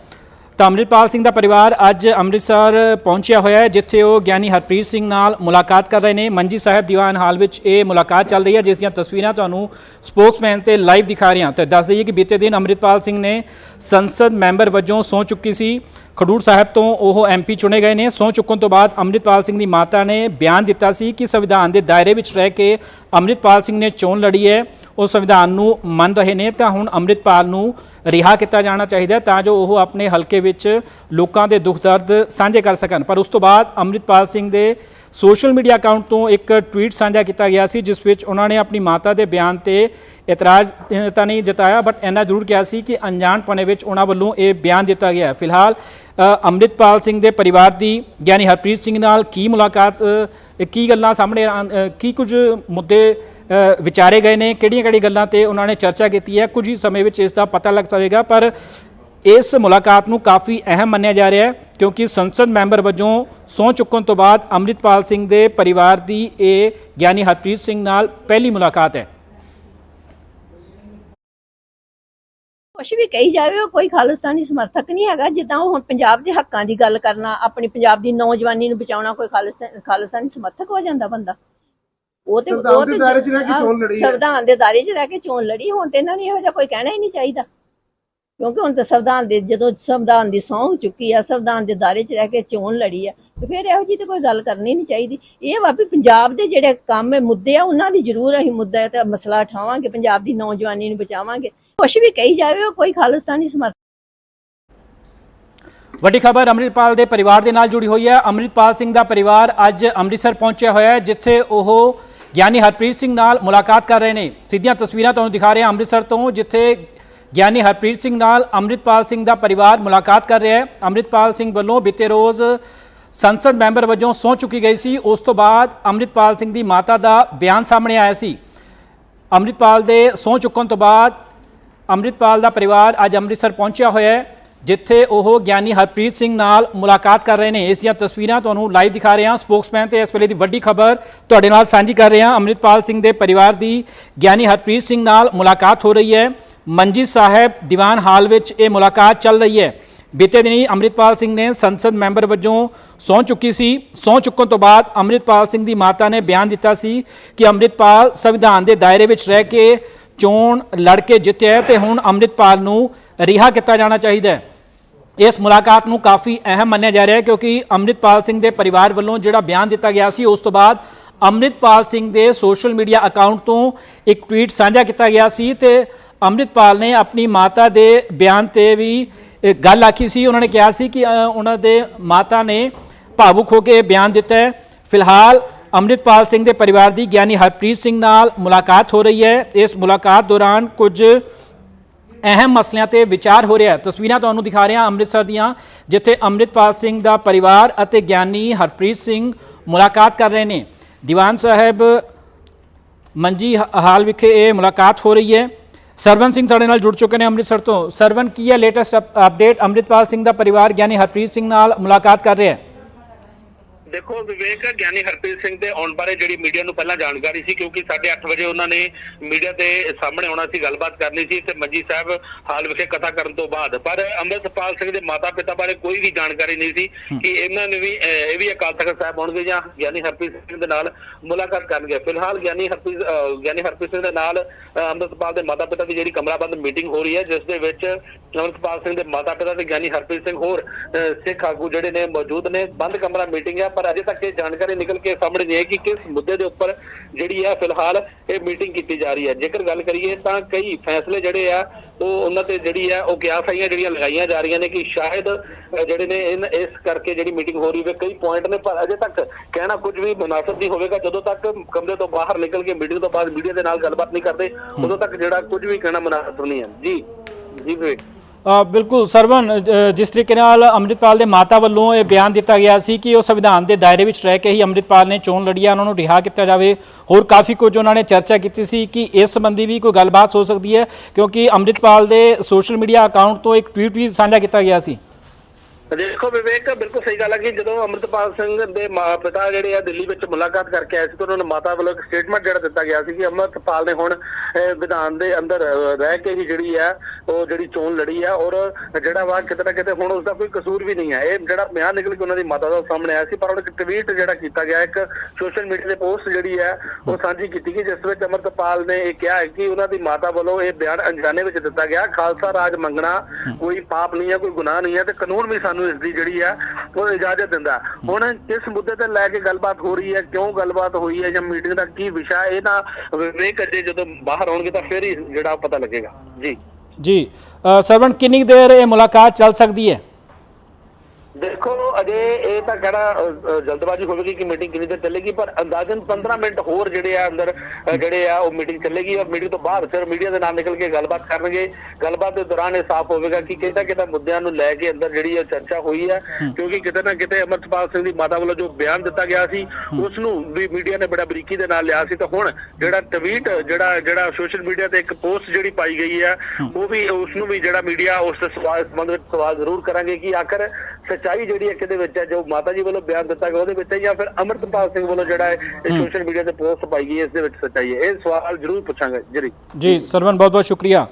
ਤਾਂ ਅੰਮ੍ਰਿਤਪਾਲ ਸਿੰਘ ਦਾ ਪਰਿਵਾਰ ਅੱਜ ਅੰਮ੍ਰਿਤਸਰ ਪਹੁੰਚਿਆ ਹੋਇਆ ਹੈ ਜਿੱਥੇ ਉਹ ਗਿਆਨੀ ਹਰਪ੍ਰੀਤ ਸਿੰਘ ਨਾਲ ਮੁਲਾਕਾਤ ਕਰ ਰਹੇ ਨੇ। ਮੰਜੀ ਸਾਹਿਬ ਦੀਵਾਨ ਹਾਲ ਵਿੱਚ ਇਹ ਮੁਲਾਕਾਤ ਚੱਲ ਰਹੀ ਹੈ ਜਿਸ ਦੀਆਂ ਤਸਵੀਰਾਂ ਤੁਹਾਨੂੰ ਸਪੋਕਸਮੈਨ ਤੇ ਲਾਈਵ ਦਿਖਾ ਰਹੇ। ਹਾਂ ਤੇ ਦੱਸ ਦਈਏ ਕਿ ਬੀਤੇ ਦਿਨ ਅੰਮ੍ਰਿਤਪਾਲ ਸਿੰਘ ਨੇ ਸੰਸਦ ਮੈਂਬਰ ਵਜੋਂ ਸਹੁੰ ਚੁੱਕੀ ਸੀ। ਖਡੂਰ ਸਾਹਿਬ ਤੋਂ ਉਹ ਐਮਪੀ ਚੁਣੇ ਗਏ ਨੇ। ਸਹੁੰ ਚੁੱਕਣ ਤੋਂ ਬਾਅਦ ਅੰਮ੍ਰਿਤਪਾਲ ਸਿੰਘ ਦੀ ਮਾਤਾ ਨੇ ਬਿਆਨ ਦਿੱਤਾ ਸੀ ਕਿ ਸੰਵਿਧਾਨ ਦੇ ਦਾਇਰੇ ਵਿੱਚ ਰਹਿ ਕੇ ਅੰਮ੍ਰਿਤਪਾਲ ਸਿੰਘ ਨੇ ਚੋਣ ਲੜੀ ਹੈ। ਉਹ ਸੰਵਿਧਾਨ ਨੂੰ ਮੰਨ ਰਹੇ ਨੇ, ਤਾਂ ਹੁਣ ਅੰਮ੍ਰਿਤਪਾਲ ਨੂੰ ਰਿਹਾ ਕੀਤਾ ਜਾਣਾ ਚਾਹੀਦਾ ਤਾਂ ਜੋ ਉਹ ਆਪਣੇ ਹਲਕੇ ਵਿੱਚ ਲੋਕਾਂ ਦੇ ਦੁੱਖ ਦਰਦ ਸਾਂਝੇ ਕਰ ਸਕਣ। ਪਰ ਉਸ ਤੋਂ ਬਾਅਦ ਅੰਮ੍ਰਿਤਪਾਲ ਸਿੰਘ ਦੇ ਸੋਸ਼ਲ ਮੀਡੀਆ ਅਕਾਊਂਟ ਤੋਂ ਇੱਕ ਟਵੀਟ ਸਾਂਝਾ ਕੀਤਾ ਗਿਆ ਸੀ ਜਿਸ ਵਿੱਚ ਉਹਨਾਂ ਨੇ ਆਪਣੀ ਮਾਤਾ ਦੇ ਬਿਆਨ ਤੇ ਇਤਰਾਜ਼ ਤਾਂ ਨਹੀਂ ਜਤਾਇਆ ਬਟ ਇੰਨਾ ਜ਼ਰੂਰ ਕਿਹਾ ਸੀ ਕਿ ਅਣਜਾਣ ਅਣਜਾਣਪਣੇ ਵਿੱਚ ਉਹਨਾਂ ਵੱਲੋਂ ਇਹ ਬਿਆਨ ਦਿੱਤਾ ਗਿਆ ਫਿਲਹਾਲ ਅ, ਅੰਮ੍ਰਿਤਪਾਲ ਸਿੰਘ ਦੇ ਪਰਿਵਾਰ ਦੀ ਗਿਆਨੀ ਹਰਪ੍ਰੀਤ ਸਿੰਘ ਨਾਲ ਕੀ ਮੁਲਾਕਾਤ ਕੀ ਗੱਲਾਂ ਸਾਹਮਣੇ ਆਂ- ਕੀ ਕੁਝ ਮੁੱਦੇ ਵਿਚਾਰੇ ਗਏ ਨੇ ਕਿਹੜੀਆਂ ਕਿਹੜੀਆਂ ਗੱਲਾਂ ਤੇ ਉਹਨਾਂ ਨੇ ਚਰਚਾ ਕੀਤੀ ਹੈ ਕੁਝ ਹੀ ਸਮੇਂ ਵਿੱਚ ਇਸ ਦਾ ਪਤਾ ਲੱਗ ਜਾਵੇਗਾ ਪਰ ਇਸ ਮੁਲਾਕਾਤ ਨੂੰ ਕਾਫੀ ਅਹਿਮ ਮੰਨਿਆ ਜਾ ਰਿਹਾ ਹੈ ਕਿਉਂਕਿ ਸੰਸਦ ਮੈਂਬਰ ਵਜੋਂ ਸਹੁੰ ਚੁੱਕਣ ਤੋਂ ਬਾਅਦ ਅੰਮ੍ਰਿਤਪਾਲ ਸਿੰਘ ਦੇ ਪਰਿਵਾਰ ਦੀ ਇਹ ਗਿਆਨੀ ਹਰਪ੍ਰੀਤ ਸਿੰਘ ਨਾਲ ਪਹਿਲੀ ਮੁਲਾਕਾਤ ਹੈ। ਕੁਛ ਵੀ ਕਹੀ ਜਾਵੇ ਉਹ ਕੋਈ ਖਾਲਿਸਤਾਨੀ ਸਮਰਥਕ ਨਹੀਂ ਹੈਗਾ ਜਿੱਦਾਂ ਉਹ ਹੁਣ ਪੰਜਾਬ ਦੇ ਹੱਕਾਂ ਦੀ ਗੱਲ ਕਰਨਾ ਆਪਣੀ ਪੰਜਾਬ ਦੀ ਨੌਜਵਾਨੀ ਨੂੰ ਬਚਾਉਣਾ ਕੋਈ ਖਾਲਿਸਤਾਨ ਸਮਰਥਕ ਹੋ ਜਾਂਦਾ ਬੰਦਾ। ਉਹ ਤੇ ਸੰਵਿਧਾਨ ਉਹ ਦੇ ਤੇ ਦਾਇਰੇ 'ਚ ਰਹਿ ਕੇ ਚੋਣ ਲੜੀ ਹੈ। ਸੰਵਿਧਾਨ ਦੇ ਦਾਇਰੇ 'ਚ ਰਹਿ ਕੇ ਚੋਣ ਲੜੀ ਹੁਣ ਤੇ ਇਹਨਾਂ ਨੂੰ ਇਹੋ ਜਿਹਾ ਕੋਈ ਕਹਿਣਾ ਹੀ ਨਹੀਂ ਚਾਹੀਦਾ। ਕਿਉਂਕਿ ਹੁਣ ਤਾਂ ਸੰਵਿਧਾਨ ਦੇ, ਜਦੋਂ ਸੰਵਿਧਾਨ ਦੀ ਸਹੁੰ ਚੁੱਕੀ ਆ, ਸੰਵਿਧਾਨ ਦੇ ਦਾਇਰੇ 'ਚ ਰਹਿ ਕੇ ਚੋਣ ਲੜੀ ਆ, ਤੇ ਫਿਰ ਇਹੋ ਜਿਹੀ ਤੇ ਕੋਈ ਗੱਲ ਕਰਨੀ ਨਹੀਂ ਚਾਹੀਦੀ। ਇਹ ਵਾ ਵੀ ਪੰਜਾਬ ਦੇ ਜਿਹੜੇ ਕੰਮ ਹੈ, ਮੁੱਦੇ ਆ, ਉਹਨਾਂ ਦੀ ਜ਼ਰੂਰ ਅਸੀਂ ਮੁੱਦਾ ਤੇ ਮਸਲਾ ਉਠਾਵਾਂਗੇ, ਪੰਜਾਬ ਦੀ ਨੌਜਵਾਨੀ ਨੂੰ ਬਚਾਵਾਂਗੇ। ਕੁਛ ਵੀ ਕਹੀ ਜਾਵੇ, ਉਹ ਕੋਈ ਖਾਲਿਸਤਾਨੀ ਸਮਰਥ ਵੱਡੀ ਖਬਰ, ਅੰਮ੍ਰਿਤਪਾਲ ਦੇ ਪਰਿਵਾਰ ਦੇ ਨਾਲ ਜੁੜੀ ਹੋਈ ਹੈ। ਅੰਮ੍ਰਿਤਪਾਲ ਸਿੰਘ ਦਾ ਪਰਿਵਾਰ ਅੱਜ ਅੰਮ੍ਰਿਤਸਰ ਪਹੁੰਚਿਆ ਹੋਇਆ ਹੈ, ਜਿੱਥੇ ਉਹ ਗਿਆਨੀ ਹਰਪ੍ਰੀਤ ਸਿੰਘ ਨਾਲ ਮੁਲਾਕਾਤ ਕਰ ਰਹੇ ਨੇ। ਸਿੱਧੀਆਂ ਤਸਵੀਰਾਂ ਤੁਹਾਨੂੰ ਦਿਖਾ ਰਹੇ ਹਾਂ ਅੰਮ੍ਰਿਤਸਰ ਤੋਂ, ਜਿੱਥੇ ਗਿਆਨੀ ਹਰਪ੍ਰੀਤ ਸਿੰਘ ਨਾਲ ਅੰਮ੍ਰਿਤਪਾਲ ਸਿੰਘ ਦਾ ਪਰਿਵਾਰ ਮੁਲਾਕਾਤ ਕਰ ਰਿਹਾ ਹੈ। ਅੰਮ੍ਰਿਤਪਾਲ ਸਿੰਘ ਵੱਲੋਂ ਬੀਤੇ ਰੋਜ਼ ਸੰਸਦ ਮੈਂਬਰ ਵਜੋਂ ਸਹੁੰ ਚੁੱਕੀ ਗਈ ਸੀ। ਉਸ ਤੋਂ ਬਾਅਦ ਅੰਮ੍ਰਿਤਪਾਲ ਸਿੰਘ ਦੀ ਮਾਤਾ ਦਾ ਬਿਆਨ ਸਾਹਮਣੇ ਆਇਆ ਸੀ। ਅੰਮ੍ਰਿਤਪਾਲ ਦੇ ਸਹੁੰ ਚੁੱਕਣ ਤੋਂ ਬਾਅਦ ਅੰਮ੍ਰਿਤਪਾਲ ਦਾ ਪਰਿਵਾਰ ਅੱਜ ਅੰਮ੍ਰਿਤਸਰ ਪਹੁੰਚਿਆ ਹੋਇਆ ਹੈ, ਜਿੱਥੇ ਉਹ ਗਿਆਨੀ ਹਰਪ੍ਰੀਤ ਸਿੰਘ ਨਾਲ ਮੁਲਾਕਾਤ ਕਰ ਰਹੇ ਨੇ। ਇਸ ਦੀਆਂ ਤਸਵੀਰਾਂ ਤੁਹਾਨੂੰ ਲਾਈਵ ਦਿਖਾ ਰਹੇ ਹਾਂ। ਸਪੋਕਸਮੈਨ ਤੇ ਇਸ ਵੇਲੇ ਦੀ ਵੱਡੀ ਖਬਰ ਤੁਹਾਡੇ ਨਾਲ ਸਾਂਝੀ ਕਰ ਰਹੇ ਹਾਂ। ਅੰਮ੍ਰਿਤਪਾਲ ਸਿੰਘ ਦੇ ਪਰਿਵਾਰ ਦੀ ਗਿਆਨੀ ਹਰਪ੍ਰੀਤ ਸਿੰਘ ਨਾਲ ਮੁਲਾਕਾਤ ਹੋ ਰਹੀ ਹੈ। ਮੰਜੀ ਸਾਹਿਬ ਦੀਵਾਨ ਹਾਲ ਵਿੱਚ ਇਹ ਮੁਲਾਕਾਤ ਚੱਲ ਰਹੀ ਹੈ। ਬੀਤੇ ਦਿਨੀ ਅੰਮ੍ਰਿਤਪਾਲ ਸਿੰਘ ਨੇ ਸੰਸਦ ਮੈਂਬਰ ਵਜੋਂ ਸਹੁੰ ਚੁੱਕੀ ਸੀ। ਸਹੁੰ ਚੁੱਕਣ ਤੋਂ ਬਾਅਦ ਅੰਮ੍ਰਿਤਪਾਲ ਸਿੰਘ ਦੀ ਮਾਤਾ ਨੇ ਬਿਆਨ ਦਿੱਤਾ ਸੀ ਕਿ ਅੰਮ੍ਰਿਤਪਾਲ ਸੰਵਿਧਾਨ ਦੇ ਦਾਇਰੇ ਵਿੱਚ ਰਹਿ ਕੇ ਚੋਣ ਲੜ ਕੇ ਜਿੱਤਿਆ ਹੈ ਤੇ ਹੁਣ ਅੰਮ੍ਰਿਤਪਾਲ ਨੂੰ ਰਿਹਾ ਕੀਤਾ ਜਾਣਾ ਚਾਹੀਦਾ ਹੈ। ਇਸ ਮੁਲਾਕਾਤ ਨੂੰ ਕਾਫੀ ਅਹਿਮ ਮੰਨਿਆ ਜਾ ਰਿਹਾ ਹੈ ਕਿਉਂਕਿ ਅੰਮ੍ਰਿਤਪਾਲ ਸਿੰਘ ਦੇ ਪਰਿਵਾਰ ਵੱਲੋਂ ਜਿਹੜਾ ਬਿਆਨ ਦਿੱਤਾ ਗਿਆ ਸੀ, ਉਸ ਤੋਂ ਬਾਅਦ ਅੰਮ੍ਰਿਤਪਾਲ ਸਿੰਘ ਦੇ ਸੋਸ਼ਲ ਮੀਡੀਆ ਅਕਾਊਂਟ ਤੋਂ ਇੱਕ ਟਵੀਟ ਸਾਂਝਾ ਕੀਤਾ ਗਿਆ ਸੀ ਤੇ ਅੰਮ੍ਰਿਤਪਾਲ ਨੇ ਆਪਣੀ ਮਾਤਾ ਦੇ ਬਿਆਨ ਤੇ ਵੀ ਗੱਲ ਆਖੀ ਸੀ। ਉਹਨਾਂ ਨੇ ਕਿਹਾ ਸੀ ਕਿ ਉਹਨਾਂ ਦੇ ਮਾਤਾ ਨੇ ਭਾਵੁਕ ਹੋ ਕੇ ਬਿਆਨ ਦਿੱਤਾ ਹੈ। ਫਿਲਹਾਲ ਅੰਮ੍ਰਿਤਪਾਲ ਸਿੰਘ ਦੇ ਪਰਿਵਾਰ ਦੀ ਗਿਆਨੀ ਹਰਪ੍ਰੀਤ ਸਿੰਘ ਨਾਲ ਮੁਲਾਕਾਤ ਹੋ ਰਹੀ ਹੈ। ਇਸ ਮੁਲਾਕਾਤ ਦੌਰਾਨ ਕੁਝ ਅਹਿਮ ਮਸਲਿਆਂ ਤੇ ਵਿਚਾਰ ਹੋ ਰਿਹਾ ਤਸਵੀਰਾਂ ਤੁਹਾਨੂੰ ਦਿਖਾ ਰਿਹਾ ਅੰਮ੍ਰਿਤਸਰ ਦੀਆਂ, ਜਿੱਥੇ ਅੰਮ੍ਰਿਤਪਾਲ ਸਿੰਘ ਦਾ ਪਰਿਵਾਰ ਅਤੇ ਗਿਆਨੀ ਹਰਪ੍ਰੀਤ ਸਿੰਘ ਮੁਲਾਕਾਤ ਕਰ ਰਹੇ ਨੇ। ਦੀਵਾਨ ਸਾਹਿਬ, ਮੰਜੀ ਹ- ਹਾਲ ਵਿਖੇ ਇਹ ਮੁਲਾਕਾਤ ਹੋ ਰਹੀ ਹੈ। ਸਰਵਨ ਸਿੰਘ ਸਾਡੇ ਨਾਲ ਜੁੜ ਚੁੱਕੇ ਨੇ ਅੰਮ੍ਰਿਤਸਰ ਤੋਂ। ਸਰਵਨ, ਕੀ ਹੈ ਲੇਟੈਸਟ ਅਪਡੇਟ ਅੰਮ੍ਰਿਤਪਾਲ ਸਿੰਘ ਦਾ ਪਰਿਵਾਰ, ਗਿਆਨੀ ਹਰਪ੍ਰੀਤ ਸਿੰਘ ਨਾਲ ਮੁਲਾਕਾਤ ਕਰ ਰਿਹਾ ਹੈ। ਦੇਖੋ ਵਿਵੇਕ ਗਿਆਨੀ ਹਰਪ੍ਰੀਤ ਸਿੰਘ ਦੇ ਆਉਣ ਬਾਰੇ ਜਿਹੜੀ ਮੀਡੀਆ ਨੂੰ ਪਹਿਲਾਂ ਜਾਣਕਾਰੀ ਸੀ ਕਿਉਂਕਿ 8:30 ਵਜੇ ਉਹਨਾਂ ਨੇ ਮੀਡੀਆ ਦੇ ਸਾਹਮਣੇ ਆਉਣਾ ਸੀ ਗੱਲਬਾਤ ਕਰਨੀ ਸੀ ਤੇ ਮੰਜੀ ਸਾਹਿਬ ਹਾਲ ਵਿਖੇ ਕਥਾ ਕਰਨ ਤੋਂ ਬਾਅਦ। ਪਰ ਅੰਮ੍ਰਿਤਪਾਲ ਸਿੰਘ ਦੇ ਮਾਤਾ-ਪਿਤਾ ਬਾਰੇ ਕੋਈ ਵੀ ਜਾਣਕਾਰੀ ਨਹੀਂ ਸੀ ਕਿ ਇਹਨਾਂ ਨੇ ਵੀ ਇਹ ਵੀ ਅਕਾਲ ਤਖਤ ਸਾਹਿਬ ਆਉਣਗੇ ਜਾਂ ਗਿਆਨੀ ਹਰਪ੍ਰੀਤ ਸਿੰਘ ਦੇ ਨਾਲ ਮੁਲਾਕਾਤ ਕਰਨਗੇ। ਫਿਲਹਾਲ ਗਿਆਨੀ ਹਰਪ੍ਰੀਤ ਗਿਆਨੀ ਹਰਪ੍ਰੀਤ ਸਿੰਘ ਦੇ ਨਾਲ ਅੰਮ੍ਰਿਤਪਾਲ ਦੇ ਮਾਤਾ-ਪਿਤਾ ਦੀ ਜਿਹੜੀ ਕਮਰਾਬੰਦ ਮੀਟਿੰਗ ਹੋ ਰਹੀ ਹੈ ਜਿਸ ਦੇ ਵਿੱਚ ਅਮਰਪਾਲ ਸਿੰਘ ਦੇ ਮਾਤਾ ਪਿਤਾ ਤੇ ਗਿਆਨੀ ਹਰਪ੍ਰੀਤ ਸਿੰਘ ਹੋਰ ਸਿੱਖ ਆਗੂ ਜਿਹੜੇ ਨੇ ਮੌਜੂਦ ਨੇ। ਬੰਦ ਕਮਰਾ ਮੀਟਿੰਗ ਹੈ ਪਰ ਅਜੇ ਤੱਕ ਇਹ ਜਾਣਕਾਰੀ ਨਿਕਲ ਕੇ ਸਾਹਮਣੇ ਨਹੀਂ ਆਈ ਕਿ ਕਿਸ ਮੁੱਦੇ ਦੇ ਉੱਪਰ ਜਿਹੜੀ ਹੈ ਫਿਲਹਾਲ ਇਹ ਮੀਟਿੰਗ ਕੀਤੀ ਜਾ ਰਹੀ ਹੈ। ਜੇਕਰ ਗੱਲ ਕਰੀਏ ਤਾਂ ਕਈ ਫੈਸਲੇ ਜਿਹੜੇ ਆ ਉਹ ਉਹਨਾਂ ਤੇ ਜਿਹੜੀ ਹੈ ਉਹ ਕਿਆਸਾਈਆਂ ਜਿਹੜੀਆਂ ਲਗਾਈਆਂ ਜਾ ਰਹੀਆਂ ਨੇ ਕਿ ਸ਼ਾਇਦ ਜਿਹੜੇ ਨੇ ਇਸ ਕਰਕੇ ਜਿਹੜੀ ਮੀਟਿੰਗ ਹੋ ਰਹੀ ਹੈ ਕਈ ਪੁਆਇੰਟ ਨੇ ਪਰ ਅਜੇ ਤੱਕ ਕਹਿਣਾ ਕੁਝ ਵੀ ਮੁਨਾਸਬ ਨਹੀਂ ਹੋਵੇਗਾ। ਜਦੋਂ ਤੱਕ ਕਮਰੇ ਤੋਂ ਬਾਹਰ ਨਿਕਲ ਕੇ ਮੀਟਿੰਗ ਤੋਂ ਬਾਅਦ ਮੀਡੀਆ ਦੇ ਨਾਲ ਗੱਲਬਾਤ ਨਹੀਂ ਕਰਦੇ ਉਦੋਂ ਤੱਕ ਜਿਹੜਾ ਕੁਝ ਵੀ ਕਹਿਣਾ ਮੁਨਾਸਬ ਨਹੀਂ ਹੈ। ਜੀ ਜੀ ਅ, ਬਿਲਕੁਲ ਸਰਵਨ ਅ, ਜਿਸ ਤਰੀਕੇ ਨਾਲ ਅੰਮ੍ਰਿਤਪਾਲ ਦੇ ਮਾਤਾ ਵੱਲੋਂ ਇਹ ਬਿਆਨ ਦਿੱਤਾ ਗਿਆ ਸੀ ਕਿ ਉਹ ਸੰਵਿਧਾਨ ਦੇ ਦਾਇਰੇ ਵਿੱਚ ਰਹਿ ਕੇ ਹੀ ਅੰਮ੍ਰਿਤਪਾਲ ਨੇ ਚੋਣ ਲੜੀ ਹੈ ਉਹਨਾਂ ਨੂੰ ਰਿਹਾ ਕੀਤਾ ਜਾਵੇ। ਹੋਰ ਕਾਫੀ ਕੁਝ ਉਹਨਾਂ ਨੇ ਚਰਚਾ ਕੀਤੀ ਸੀ ਕਿ ਇਸ ਸੰਬੰਧੀ ਵੀ ਕੋਈ ਗੱਲਬਾਤ ਹੋ ਸਕਦੀ ਹੈ ਕਿਉਂਕਿ ਅੰਮ੍ਰਿਤਪਾਲ ਦੇ ਸੋਸ਼ਲ ਮੀਡੀਆ ਅਕਾਊਂਟ ਤੋਂ ਇੱਕ ਟਵੀਟ ਵੀ ਸਾਂਝਾ ਕੀਤਾ ਗਿਆ ਸੀ। ਦੇਖੋ ਵਿਵੇਕ ਬਿਲਕੁਲ ਸਹੀ ਗੱਲ ਹੈ ਕਿ ਜਦੋਂ ਅਮਰਤਪਾਲ ਸਿੰਘ ਦੇ ਮਾਂ ਪਿਤਾ ਜਿਹੜੇ ਆ ਦਿੱਲੀ ਵਿੱਚ ਮੁਲਾਕਾਤ ਕਰਕੇ ਆਏ ਸੀ ਤਾਂ ਉਹਨਾਂ ਨੂੰ ਮਾਤਾ ਵੱਲੋਂ ਇੱਕ ਸਟੇਟਮੈਂਟ ਜਿਹੜਾ ਦਿੱਤਾ ਗਿਆ ਸੀ ਕਿ ਅਮਰਤਪਾਲ ਨੇ ਹੁਣ ਵਿਧਾਨ ਦੇ ਅੰਦਰ ਰਹਿ ਕੇ ਹੀ ਜਿਹੜੀ ਹੈ ਉਹ ਜਿਹੜੀ ਚੋਣ ਲੜੀ ਹੈ ਔਰ ਜਿਹੜਾ ਵਾ ਕਿਤੇ ਨਾ ਕਿਤੇ ਹੁਣ ਉਸਦਾ ਕੋਈ ਕਸੂਰ ਵੀ ਨਹੀਂ ਹੈ ਇਹ ਜਿਹੜਾ ਬਿਆਨ ਨਿਕਲ ਕੇ ਉਹਨਾਂ ਦੀ ਮਾਤਾ ਦਾ ਸਾਹਮਣੇ ਆਇਆ ਸੀ ਪਰ ਉਹਨਾਂ ਇੱਕ ਟਵੀਟ ਜਿਹੜਾ ਕੀਤਾ ਗਿਆ ਇੱਕ ਸੋਸ਼ਲ ਮੀਡੀਆ ਤੇ ਪੋਸਟ ਜਿਹੜੀ ਹੈ ਉਹ ਸਾਂਝੀ ਕੀਤੀ ਗਈ ਜਿਸ ਵਿੱਚ ਅਮਰਤਪਾਲ ਨੇ ਇਹ ਕਿਹਾ ਹੈ ਕਿ ਉਹਨਾਂ ਦੀ ਮਾਤਾ ਵੱਲੋਂ ਇਹ ਬਿਆਨ ਅਣਜਾਣੇ ਵਿੱਚ ਦਿੱਤਾ ਗਿਆ ਖਾਲਸਾ ਰਾਜ ਮੰਗਣਾ ਕੋਈ ਪਾਪ ਨਹੀਂ ਹੈ ਕੋਈ ਗੁਨਾਹ ਨਹੀਂ ਹੈ ਤੇ ਕਾਨੂੰਨ ਵੀ ਸਾਨੂੰ ਇਸ ਦੀ ਜਿਹੜੀ ਆ, ਉਹ ਇਜਾਜ਼ਤ ਦਿੰਦਾ। ਹੁਣ ਕਿਸ ਮੁੱਦੇ ਤੇ ਲੈ ਕੇ ਗੱਲਬਾਤ ਹੋ ਰਹੀ ਹੈ, ਕਿਉਂ ਗੱਲਬਾਤ ਹੋਈ ਹੈ ਜਾਂ ਮੀਟਿੰਗ ਦਾ ਕੀ ਵਿਸ਼ਾ ਇਹ ਤਾਂ ਵਿਵੇਕ ਅਜੇ ਜਦੋਂ ਬਾਹਰ ਆਉਣਗੇ ਤਾਂ ਫਿਰ ਹੀ ਜਿਹੜਾ ਪਤਾ ਲੱਗੇਗਾ। ਜੀ। ਜੀ ਸਰਵਣ, ਕਿੰਨੀ ਦੇਰ ਇਹ ਮੁਲਾਕਾਤ ਚੱਲ ਸਕਦੀ ਹੈ? ਦੇਖੋ ਅਜੇ ਇਹ ਤਾਂ ਅ, ਜਲਦਬਾਜ਼ੀ ਹੋਵੇਗੀ ਕਿ ਮੀਟਿੰਗ ਕਿੰਨੀ ਦੇਰ ਚੱਲੇਗੀ ਪਰ ਅੰਦਾਜ਼ਨ 15 ਮਿੰਟ ਹੋਰ ਜਿਹੜੇ ਆ ਅੰਦਰ ਜਿਹੜੇ ਆ ਉਹ ਮੀਟਿੰਗ ਚੱਲੇਗੀ ਔਰ ਮੀਟਿੰਗ ਤੋਂ ਬਾਅਦ ਫਿਰ ਮੀਡੀਆ ਦੇ ਨਾਲ ਨਿਕਲ ਕੇ ਗੱਲਬਾਤ ਕਰਨਗੇ। ਗੱਲਬਾਤ ਦੇ ਦੌਰਾਨ ਇਹ ਸਾਫ਼ ਹੋਵੇਗਾ ਕਿ ਕਿਹਦਾ ਕਿਹਦਾ ਮੁੱਦਿਆਂ ਨੂੰ ਲੈ ਕੇ ਅੰਦਰ ਜਿਹੜੀ ਇਹ ਚਰਚਾ ਹੋਈ ਹੈ। ਕਿਉਂਕਿ ਕਿਤੇ ਨਾ ਕਿਤੇ ਅਮਰਤਪਾਲ ਸਿੰਘ ਦੀ ਮਾਤਾ ਵੱਲੋਂ ਜੋ ਬਿਆਨ ਦਿੱਤਾ ਗਿਆ ਸੀ ਉਸ ਨੂੰ ਵੀ ਮੀਡੀਆ ਨੇ ਬੜਾ ਬਰੀਕੀ ਦੇ ਨਾਲ ਲਿਆ ਸੀ। ਤਾਂ ਹੁਣ ਜਿਹੜਾ ਟਵੀਟ ਜਿਹੜਾ ਜਿਹੜਾ ਸੋਸ਼ਲ ਮੀਡੀਆ ਤੇ ਇੱਕ ਪੋਸਟ ਜਿਹੜੀ ਪਾਈ ਗਈ ਹੈ ਉਹ ਵੀ ਉਸ ਨੂੰ ਵੀ ਜਿਹੜਾ ਮੀਡੀਆ ਉਸ ਦੇ ਸਵਾਲ ਸੰਬੰਧ ਵਿੱਚ ਸਵਾਲ ਜ਼ਰੂਰ ਕਰਾਂਗੇ ਕਿ ਆਖਰ ਸੱਚਾਈ ਜਿਹੜੀ ਹੈ ਕਿਹਦੇ ਵਿੱਚ ਹੈ ਜੋ ਮਾਤਾ ਜੀ ਵੱਲੋਂ ਬਿਆਨ ਦਿੱਤਾ ਗਿਆ ਉਹਦੇ ਵਿੱਚ ਹੈ ਜਾਂ ਫਿਰ ਅਮਰਤਪਾਲ ਸਿੰਘ ਵੱਲੋਂ ਜਿਹੜਾ ਹੈ ਇਹ ਸੋਸ਼ਲ ਮੀਡੀਆ ਤੇ ਪੋਸਟ ਪਾਈ ਗਈ ਇਸ ਦੇ ਵਿੱਚ ਸੱਚਾਈ ਹੈ। ਇਹ ਸਵਾਲ ਜ਼ਰੂਰ ਪੁੱਛਾਂਗੇ। ਜੀ ਜੀ ਸਰਵਨ ਬਹੁਤ ਬਹੁਤ ਸ਼ੁਕਰੀਆ।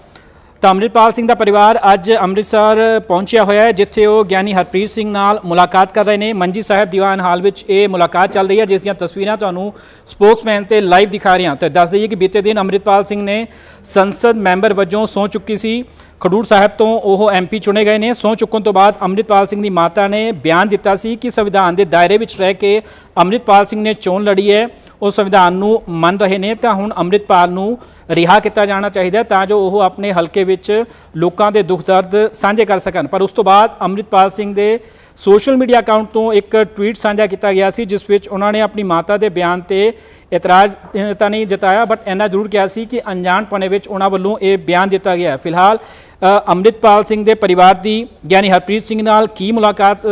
ਤਾਂ ਅੰਮ੍ਰਿਤਪਾਲ ਸਿੰਘ ਦਾ ਪਰਿਵਾਰ ਅੱਜ ਅੰਮ੍ਰਿਤਸਰ ਪਹੁੰਚਿਆ ਹੋਇਆ ਹੈ, ਜਿੱਥੇ ਉਹ ਗਿਆਨੀ ਹਰਪ੍ਰੀਤ ਸਿੰਘ ਨਾਲ ਮੁਲਾਕਾਤ ਕਰ ਰਹੇ ਨੇ। ਮੰਜੀ ਸਾਹਿਬ ਦੀਵਾਨ ਹਾਲ ਵਿੱਚ ਇਹ ਮੁਲਾਕਾਤ ਚੱਲ ਰਹੀ ਹੈ, ਜਿਸ ਦੀਆਂ ਤਸਵੀਰਾਂ ਤੁਹਾਨੂੰ ਸਪੋਕਸਮੈਨ ਤੇ ਲਾਈਵ ਦਿਖਾ ਰਹੇ ਹਾਂ। ਤੇ ਦੱਸ ਦਈਏ ਕਿ ਬੀਤੇ ਦਿਨ ਅੰਮ੍ਰਿਤਪਾਲ ਸਿੰਘ ਨੇ ਸੰਸਦ ਮੈਂਬਰ ਵਜੋਂ ਸਹੁੰ ਚੁੱਕੀ ਸੀ। ਖਡੂਰ ਸਾਹਿਬ ਤੋਂ ਉਹ ਐਮਪੀ ਚੁਣੇ ਗਏ ਨੇ। ਸਹੁੰ ਚੁੱਕਣ ਤੋਂ ਬਾਅਦ ਅੰਮ੍ਰਿਤਪਾਲ ਸਿੰਘ ਦੀ ਮਾਤਾ ਨੇ ਬਿਆਨ ਦਿੱਤਾ ਸੀ ਕਿ ਸੰਵਿਧਾਨ ਦੇ ਦਾਇਰੇ ਵਿੱਚ ਰਹਿ ਕੇ ਅੰਮ੍ਰਿਤਪਾਲ ਸਿੰਘ ਨੇ ਚੋਣ ਲੜੀ ਹੈ। ਉਹ ਸੰਵਿਧਾਨ ਨੂੰ ਮੰਨ ਰਹੇ ਨੇ। ਤਾਂ ਹੁਣ ਅੰਮ੍ਰਿਤਪਾਲ ਨੂੰ ਰਿਹਾ ਕੀਤਾ ਜਾਣਾ ਚਾਹੀਦਾ ਤਾਂ ਜੋ ਉਹ ਆਪਣੇ ਹਲਕੇ ਵਿੱਚ ਲੋਕਾਂ ਦੇ ਦੁੱਖ ਦਰਦ ਸਾਂਝੇ ਕਰ ਸਕਣ। ਪਰ ਉਸ ਤੋਂ ਬਾਅਦ ਅੰਮ੍ਰਿਤਪਾਲ ਸਿੰਘ ਦੇ ਸੋਸ਼ਲ ਮੀਡੀਆ ਅਕਾਊਂਟ ਤੋਂ ਇੱਕ ਟਵੀਟ ਸਾਂਝਾ ਕੀਤਾ ਗਿਆ ਸੀ ਜਿਸ ਵਿੱਚ ਉਹਨਾਂ ਨੇ ਆਪਣੀ ਮਾਤਾ ਦੇ ਬਿਆਨ ਤੇ ਇਤਰਾਜ਼ ਤਾਂ ਨਹੀਂ ਜਤਾਇਆ ਬਟ ਇੰਨਾ ਜ਼ਰੂਰ ਕਿਹਾ ਸੀ ਕਿ ਅਣਜਾਣਪਣੇ ਵਿੱਚ ਉਹਨਾਂ ਵੱਲੋਂ ਇਹ ਬਿਆਨ ਦਿੱਤਾ ਗਿਆ ਫਿਲਹਾਲ ਅ, ਅੰਮ੍ਰਿਤਪਾਲ ਸਿੰਘ ਦੇ ਪਰਿਵਾਰ ਦੀ ਗਿਆਨੀ ਹਰਪ੍ਰੀਤ ਸਿੰਘ ਨਾਲ ਕੀ ਮੁਲਾਕਾਤ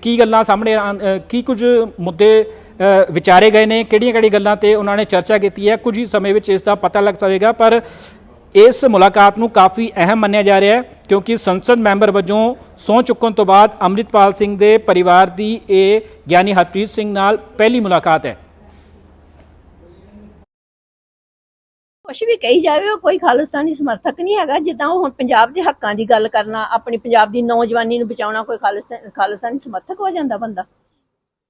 ਕੀ ਗੱਲਾਂ ਸਾਹਮਣੇ ਆਂ- ਕੀ ਕੁਝ ਮੁੱਦੇ ਵਿਚਾਰੇ ਗਏ ਨੇ, ਕਿਹੜੀਆਂ ਕਿਹੜੀਆਂ ਗੱਲਾਂ ਤੇ ਉਹਨਾਂ ਨੇ ਚਰਚਾ ਕੀਤੀ ਹੈ, ਕੁਝ ਹੀ ਸਮੇਂ ਵਿੱਚ ਇਸ ਦਾ ਪਤਾ ਲੱਗ ਜਾਵੇਗਾ ਪਰ ਇਸ ਮੁਲਾਕਾਤ ਨੂੰ ਕਾਫੀ ਅਹਿਮ ਮੰਨਿਆ ਜਾ ਰਿਹਾ ਹੈ, ਕਿਉਂਕਿ ਸੰਸਦ ਮੈਂਬਰ ਵਜੋਂ ਸਹੁੰ ਚੁੱਕਣ ਤੋਂ ਬਾਅਦ ਅੰਮ੍ਰਿਤਪਾਲ ਸਿੰਘ ਦੇ ਪਰਿਵਾਰ ਦੀ ਇਹ ਗਿਆਨੀ ਹਰਪ੍ਰੀਤ ਸਿੰਘ ਨਾਲ ਪਹਿਲੀ ਮੁਲਾਕਾਤ ਹੈ। ਕੁਛ ਵੀ ਕਹੀ ਜਾਵੇ, ਉਹ ਕੋਈ ਖਾਲਿਸਤਾਨੀ ਸਮਰਥਕ ਨਹੀਂ ਹੈਗਾ, ਜਿੱਦਾਂ ਉਹ ਹੁਣ ਪੰਜਾਬ ਦੇ ਹੱਕਾਂ ਦੀ ਗੱਲ ਕਰਨਾ, ਆਪਣੀ ਪੰਜਾਬ ਦੀ ਨੌਜਵਾਨੀ ਨੂੰ ਬਚਾਉਣਾ, ਕੋਈ ਖਾਲਿਸਤਾਨੀ ਸਮਰਥਕ ਹੋ ਜਾਂਦਾ ਬੰਦਾ।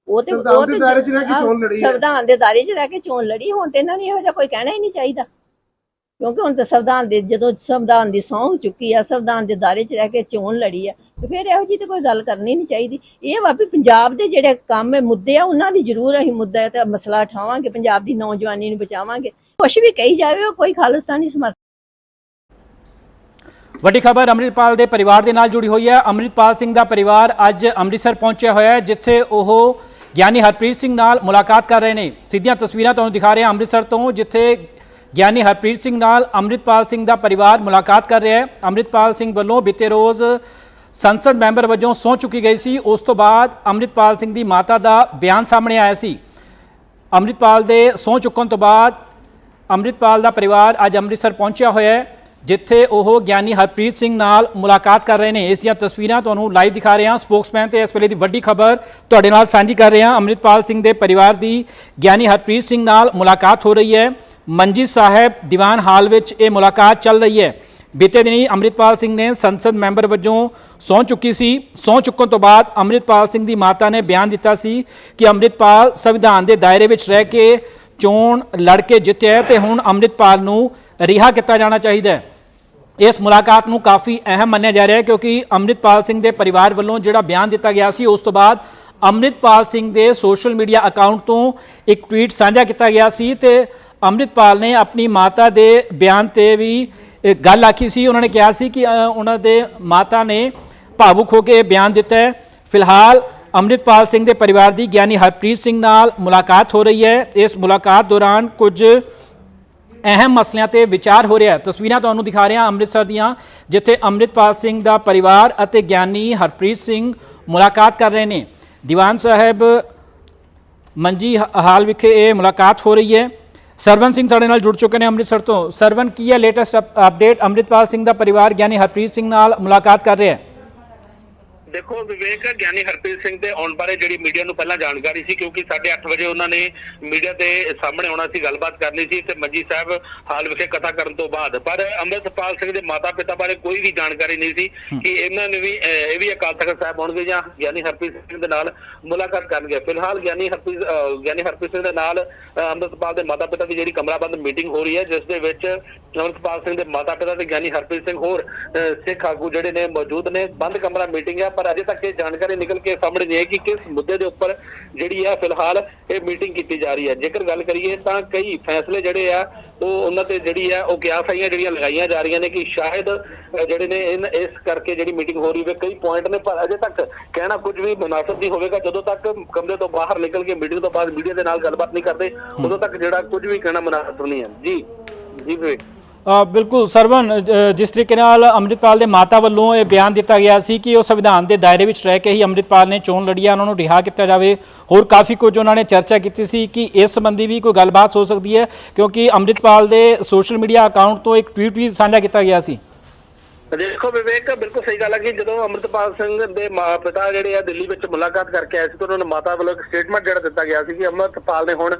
ਉਹ ਤੇ ਸੰਵਿਧਾਨ ਉਹ ਦੇ ਤੇ ਦਾਇਰੇ 'ਚ ਰਹਿ ਕੇ ਚੋਣ ਲੜੀ ਹੈ। ਸੰਵਿਧਾਨ ਦੇ ਦਾਇਰੇ 'ਚ ਰਹਿ ਕੇ ਚੋਣ ਲੜੀ ਹੁਣ ਤੇ ਇਹਨਾਂ ਨੂੰ ਇਹੋ ਜਿਹਾ ਕੋਈ ਕਹਿਣਾ ਹੀ ਨਹੀਂ ਚਾਹੀਦਾ। ਕਿਉਂਕਿ ਹੁਣ ਤਾਂ ਸੰਵਿਧਾਨ ਦੇ ਜਦੋਂ ਸੰਵਿਧਾਨ ਦੀ ਸਹੁੰ ਚੁੱਕੀ ਆ ਸੰਵਿਧਾਨ ਦੇ ਦਾਇਰੇ 'ਚ ਰਹਿ ਕੇ ਚੋਣ ਲੜੀ ਆ ਤੇ ਫਿਰ ਇਹੋ ਜਿਹੀ ਤੇ ਕੋਈ ਗੱਲ ਕਰਨੀ ਨਹੀਂ ਚਾਹੀਦੀ। ਇਹ ਵਾ ਵੀ ਪੰਜਾਬ ਦੇ ਜਿਹੜੇ ਕੰਮ ਹੈ ਮੁੱਦੇ ਆ ਉਹਨਾਂ ਦੀ ਜ਼ਰੂਰ ਅਸੀਂ ਮੁੱਦਾ ਤੇ ਮਸਲਾ ਉਠਾਵਾਂਗੇ ਪੰਜਾਬ ਦੀ ਨੌਜਵਾਨੀ ਨੂੰ ਬਚਾਵਾਂਗੇ। ਕੁਛ ਵੀ ਕਹੀ ਜਾਵੇ ਉਹ ਕੋਈ ਖਾਲਿਸਤਾਨੀ ਸਮਰਥਕ ਵੱਡੀ ਖਬਰ ਅੰਮ੍ਰਿਤਪਾਲ ਦੇ ਪਰਿਵਾਰ ਦੇ ਨਾਲ ਜੁੜੀ ਹੋਈ ਹੈ। ਅੰਮ੍ਰਿਤਪਾਲ ਸਿੰਘ ਦਾ ਪਰਿਵਾਰ ਅੱਜ ਅੰਮ੍ਰਿਤਸਰ ਪਹੁੰਚਿਆ ਹੋਇਆ ਹੈ ਜਿੱਥੇ ਉਹ ਗਿਆਨੀ ਹਰਪ੍ਰੀਤ ਸਿੰਘ ਨਾਲ ਮੁਲਾਕਾਤ ਕਰ ਰਹੇ ਨੇ। ਸਿੱਧੀਆਂ ਤਸਵੀਰਾਂ ਤੁਹਾਨੂੰ ਦਿਖਾ ਰਹੇ ਹਾਂ ਅੰਮ੍ਰਿਤਸਰ ਤੋਂ, ਜਿੱਥੇ ਗਿਆਨੀ ਹਰਪ੍ਰੀਤ ਸਿੰਘ ਨਾਲ ਅੰਮ੍ਰਿਤਪਾਲ ਸਿੰਘ ਦਾ ਪਰਿਵਾਰ ਮੁਲਾਕਾਤ ਕਰ ਰਿਹਾ ਹੈ। ਅੰਮ੍ਰਿਤਪਾਲ ਸਿੰਘ ਵੱਲੋਂ ਬੀਤੇ ਰੋਜ਼ ਸੰਸਦ ਮੈਂਬਰ ਵਜੋਂ ਸਹੁੰ ਚੁੱਕੀ ਗਈ ਸੀ। ਉਸ ਤੋਂ ਬਾਅਦ ਅੰਮ੍ਰਿਤਪਾਲ ਸਿੰਘ ਦੀ ਮਾਤਾ ਦਾ ਬਿਆਨ ਸਾਹਮਣੇ ਆਇਆ ਸੀ। ਅੰਮ੍ਰਿਤਪਾਲ ਦੇ ਸਹੁੰ ਚੁੱਕਣ ਤੋਂ ਬਾਅਦ ਅੰਮ੍ਰਿਤਪਾਲ ਦਾ ਪਰਿਵਾਰ ਅੱਜ ਅੰਮ੍ਰਿਤਸਰ ਪਹੁੰਚਿਆ ਹੋਇਆ ਹੈ। ਜਿੱਥੇ ਉਹ ਗਿਆਨੀ ਹਰਪ੍ਰੀਤ ਸਿੰਘ ਨਾਲ ਮੁਲਾਕਾਤ ਕਰ ਰਹੇ ਨੇ। ਇਸ ਦੀਆਂ ਤਸਵੀਰਾਂ ਤੁਹਾਨੂੰ ਲਾਈਵ ਦਿਖਾ ਰਹੇ ਹਾਂ। ਸਪੋਕਸਮੈਨ ਤੇ ਇਸ ਵੇਲੇ ਦੀ ਵੱਡੀ ਖਬਰ ਤੁਹਾਡੇ ਨਾਲ ਸਾਂਝੀ ਕਰ ਰਹੇ ਹਾਂ। ਅੰਮ੍ਰਿਤਪਾਲ ਸਿੰਘ ਦੇ ਪਰਿਵਾਰ ਦੀ ਗਿਆਨੀ ਹਰਪ੍ਰੀਤ ਸਿੰਘ ਨਾਲ ਮੁਲਾਕਾਤ ਹੋ ਰਹੀ ਹੈ। ਮੰਜੀ ਸਾਹਿਬ ਦੀਵਾਨ ਹਾਲ ਵਿੱਚ ਇਹ ਮੁਲਾਕਾਤ ਚੱਲ ਰਹੀ ਹੈ। ਬੀਤੇ ਦਿਨੀ ਅੰਮ੍ਰਿਤਪਾਲ ਸਿੰਘ ਨੇ ਸੰਸਦ ਮੈਂਬਰ ਵਜੋਂ ਸਹੁੰ ਚੁੱਕੀ ਸੀ। ਸਹੁੰ ਚੁੱਕਣ ਤੋਂ ਬਾਅਦ ਅੰਮ੍ਰਿਤਪਾਲ ਸਿੰਘ ਦੀ ਮਾਤਾ ਨੇ ਬਿਆਨ ਦਿੱਤਾ ਸੀ ਕਿ ਅੰਮ੍ਰਿਤਪਾਲ ਸੰਵਿਧਾਨ ਦੇ ਦਾਇਰੇ ਵਿੱਚ ਰਹਿ ਕੇ ਚੋਣ ਲੜ ਕੇ ਜਿੱਤਿਆ ਹੈ ਤੇ ਹੁਣ ਅੰਮ੍ਰਿਤਪਾਲ ਨੂੰ ਰਿਹਾ ਕੀਤਾ ਜਾਣਾ ਚਾਹੀਦਾ ਹੈ। ਇਸ ਮੁਲਾਕਾਤ ਨੂੰ ਕਾਫੀ ਅਹਿਮ ਮੰਨਿਆ ਜਾ ਰਿਹਾ ਹੈ ਕਿਉਂਕਿ ਅੰਮ੍ਰਿਤਪਾਲ ਸਿੰਘ ਦੇ ਪਰਿਵਾਰ ਵੱਲੋਂ ਜਿਹੜਾ ਬਿਆਨ ਦਿੱਤਾ ਗਿਆ ਸੀ, ਉਸ ਤੋਂ ਬਾਅਦ ਅੰਮ੍ਰਿਤਪਾਲ ਸਿੰਘ ਦੇ ਸੋਸ਼ਲ ਮੀਡੀਆ ਅਕਾਊਂਟ ਤੋਂ ਇੱਕ ਟਵੀਟ ਸਾਂਝਾ ਕੀਤਾ ਗਿਆ ਸੀ ਤੇ ਅੰਮ੍ਰਿਤਪਾਲ ਨੇ ਆਪਣੀ ਮਾਤਾ ਦੇ ਬਿਆਨ ਤੇ ਵੀ ਗੱਲ ਆਖੀ ਸੀ। ਉਹਨਾਂ ਨੇ ਕਿਹਾ ਸੀ ਕਿ ਉਹਨਾਂ ਦੇ ਮਾਤਾ ਨੇ ਭਾਵੁਕ ਹੋ ਕੇ ਬਿਆਨ ਦਿੱਤਾ ਹੈ। ਫਿਲਹਾਲ ਅੰਮ੍ਰਿਤਪਾਲ ਸਿੰਘ ਦੇ ਪਰਿਵਾਰ ਦੀ ਗਿਆਨੀ ਹਰਪ੍ਰੀਤ ਸਿੰਘ ਨਾਲ ਮੁਲਾਕਾਤ ਹੋ ਰਹੀ ਹੈ। ਇਸ ਮੁਲਾਕਾਤ ਦੌਰਾਨ ਕੁਝ ਅਹਿਮ ਮਸਲਿਆਂ ਤੇ ਵਿਚਾਰ ਹੋ ਰਿਹਾ ਹੈ। ਤਸਵੀਰਾਂ ਤੁਹਾਨੂੰ ਦਿਖਾ ਰਿਹਾ ਅੰਮ੍ਰਿਤਸਰ ਦੀਆਂ, ਜਿੱਥੇ ਅੰਮ੍ਰਿਤਪਾਲ ਸਿੰਘ ਦਾ ਪਰਿਵਾਰ ਅਤੇ ਗਿਆਨੀ ਹਰਪ੍ਰੀਤ ਸਿੰਘ ਮੁਲਾਕਾਤ ਕਰ ਰਹੇ ਨੇ। ਦੀਵਾਨ ਸਾਹਿਬ, ਮੰਜੀ ਹ- ਹਾਲ ਵਿਖੇ ਇਹ ਮੁਲਾਕਾਤ ਹੋ ਰਹੀ ਹੈ। ਸਰਵਨ ਸਿੰਘ ਸਾਡੇ ਨਾਲ ਜੁੜ ਚੁੱਕੇ ਨੇ ਅੰਮ੍ਰਿਤਸਰ ਤੋਂ। ਸਰਵਨ, ਕੀ ਹੈ ਲੇਟੈਸਟ ਅਪਡੇਟ ਅੰਮ੍ਰਿਤਪਾਲ ਸਿੰਘ ਦਾ ਪਰਿਵਾਰ ਗਿਆਨੀ ਹਰਪ੍ਰੀਤ ਸਿੰਘ ਨਾਲ ਮੁਲਾਕਾਤ ਕਰ ਰਿਹਾ ਹੈ। ਦੇਖੋ ਵਿਵੇਕ ਗਿਆਨੀ ਹਰਪ੍ਰੀਤ ਸਿੰਘ ਦੇ ਆਉਣ ਬਾਰੇ ਜਿਹੜੀ ਮੀਡੀਆ ਨੂੰ ਪਹਿਲਾਂ ਜਾਣਕਾਰੀ ਸੀ ਕਿਉਂਕਿ 8:30 ਵਜੇ ਉਹਨਾਂ ਨੇ ਮੀਡੀਆ ਦੇ ਸਾਹਮਣੇ ਆਉਣਾ ਸੀ ਗੱਲਬਾਤ ਕਰਨੀ ਸੀ ਤੇ ਮੰਜੀ ਸਾਹਿਬ ਹਾਲ ਵਿਖੇ ਕਥਾ ਕਰਨ ਤੋਂ ਬਾਅਦ। ਪਰ ਅੰਮ੍ਰਿਤਪਾਲ ਸਿੰਘ ਦੇ ਮਾਤਾ-ਪਿਤਾ ਬਾਰੇ ਕੋਈ ਵੀ ਜਾਣਕਾਰੀ ਨਹੀਂ ਸੀ ਕਿ ਇਹਨਾਂ ਨੇ ਵੀ ਇਹ ਵੀ ਅਕਾਲ ਤਖਤ ਸਾਹਿਬ ਆਉਣਗੇ ਜਾਂ ਗਿਆਨੀ ਹਰਪ੍ਰੀਤ ਸਿੰਘ ਦੇ ਨਾਲ ਮੁਲਾਕਾਤ ਕਰਨਗੇ। ਫਿਲਹਾਲ ਗਿਆਨੀ ਹਰਪ੍ਰੀਤ ਗਿਆਨੀ ਹਰਪ੍ਰੀਤ ਸਿੰਘ ਦੇ ਨਾਲ ਅੰਮ੍ਰਿਤਪਾਲ ਦੇ ਮਾਤਾ-ਪਿਤਾ ਦੀ ਜਿਹੜੀ ਕਮਰਾਬੰਦ ਮੀਟਿੰਗ ਹੋ ਰਹੀ ਹੈ ਜਿਸ ਦੇ ਵਿੱਚ ਅੰਮ੍ਰਿਤਪਾਲ ਸਿੰਘ ਦੇ ਮਾਤਾ-ਪਿਤਾ ਤੇ ਗਿਆਨੀ ਹਰਪ੍ਰੀਤ ਸਿੰਘ ਹੋਰ ਸਿੱਖ ਆਗੂ ਜਿਹੜੇ ਨੇ ਮੌਜੂਦ ਨੇ ਬੰਦ ਕਮਰਾ ਮੀਟਿੰਗ ਹੈ ਪਰ ਅਜੇ ਤੱਕ ਇਹ ਜਾਣਕਾਰੀ ਨਿਕਲ ਕੇ ਸਾਹਮਣੇ ਨਹੀਂ ਆਈ ਕਿ ਕਿਸ ਮੁੱਦੇ ਦੇ ਉੱਪਰ ਜਿਹੜੀ ਆ ਫਿਲਹਾਲ ਇਹ ਮੀਟਿੰਗ ਕੀਤੀ ਜਾ ਰਹੀ ਹੈ। ਜੇਕਰ ਗੱਲ ਕਰੀਏ ਤਾਂ ਕਈ ਫੈਸਲੇ ਜਿਹੜੇ ਆ ਉਹ ਉਹਨਾਂ ਤੇ ਜਿਹੜੀ ਆ ਉਹ ਕਿਆਸਾਈਆਂ ਜਿਹੜੀਆਂ ਲਗਾਈਆਂ ਜਾ ਰਹੀਆਂ ਨੇ ਕਿ ਸ਼ਾਇਦ ਜਿਹੜੇ ਨੇ ਇਸ ਕਰਕੇ ਜਿਹੜੀ ਮੀਟਿੰਗ ਹੋ ਰਹੀ ਹੈ ਕਈ ਪੁਆਇੰਟ ਨੇ ਪਰ ਅਜੇ ਤੱਕ ਕਹਿਣਾ ਕੁਝ ਵੀ ਮੁਨਾਸਬ ਨਹੀਂ ਹੋਵੇਗਾ। ਜਦੋਂ ਤੱਕ ਕਮਰੇ ਤੋਂ ਬਾਹਰ ਨਿਕਲ ਕੇ ਮੀਟਿੰਗ ਤੋਂ ਬਾਅਦ ਮੀਡੀਆ ਦੇ ਨਾਲ ਗੱਲਬਾਤ ਨਹੀਂ ਕਰਦੇ ਉਦੋਂ ਤੱਕ ਜਿਹੜਾ ਕੁਝ ਵੀ ਕਹਿਣਾ ਮੁਨਾਸਬ ਨਹੀਂ ਹੈ। ਜੀ ਜੀ ਅ, ਬਿਲਕੁਲ ਸਰਵਨ ਜਿਸ ਤਰੀਕੇ ਨਾਲ ਅੰਮ੍ਰਿਤਪਾਲ ਦੇ ਮਾਤਾ ਵੱਲੋਂ ਇਹ ਬਿਆਨ ਦਿੱਤਾ ਗਿਆ ਸੀ ਕਿ ਉਹ ਸੰਵਿਧਾਨ ਦੇ ਦਾਇਰੇ ਵਿੱਚ ਰਹਿ ਕੇ ਹੀ ਅੰਮ੍ਰਿਤਪਾਲ ਨੇ ਚੋਣ ਲੜੀ ਹੈ ਉਹਨਾਂ ਨੂੰ ਰਿਹਾ ਕੀਤਾ ਜਾਵੇ। ਹੋਰ ਕਾਫੀ ਕੁਝ ਉਹਨਾਂ ਨੇ ਚਰਚਾ ਕੀਤੀ ਸੀ ਕਿ ਇਸ ਸੰਬੰਧੀ ਵੀ ਕੋਈ ਗੱਲਬਾਤ ਹੋ ਸਕਦੀ ਹੈ, ਕਿਉਂਕਿ ਅੰਮ੍ਰਿਤਪਾਲ ਦੇ ਸੋਸ਼ਲ ਮੀਡੀਆ ਅਕਾਊਂਟ ਤੋਂ ਇੱਕ ਟਵੀਟ ਵੀ ਸਾਂਝਾ ਕੀਤਾ ਗਿਆ ਸੀ। ਦੇਖੋ ਵਿਵੇਕ, ਬਿਲਕੁਲ ਸਹੀ ਗੱਲ ਹੈ ਕਿ ਜਦੋਂ ਅਮਰਤਪਾਲ ਸਿੰਘ ਦੇ ਮਾਂ ਪਿਤਾ ਜਿਹੜੇ ਆ ਦਿੱਲੀ ਵਿੱਚ ਮੁਲਾਕਾਤ ਕਰਕੇ ਆਏ ਸੀ ਤਾਂ ਉਹਨਾਂ ਨੂੰ ਮਾਤਾ ਵੱਲੋਂ ਇੱਕ ਸਟੇਟਮੈਂਟ ਜਿਹੜਾ ਦਿੱਤਾ ਗਿਆ ਸੀ ਕਿ ਅਮਰਤਪਾਲ ਨੇ ਹੁਣ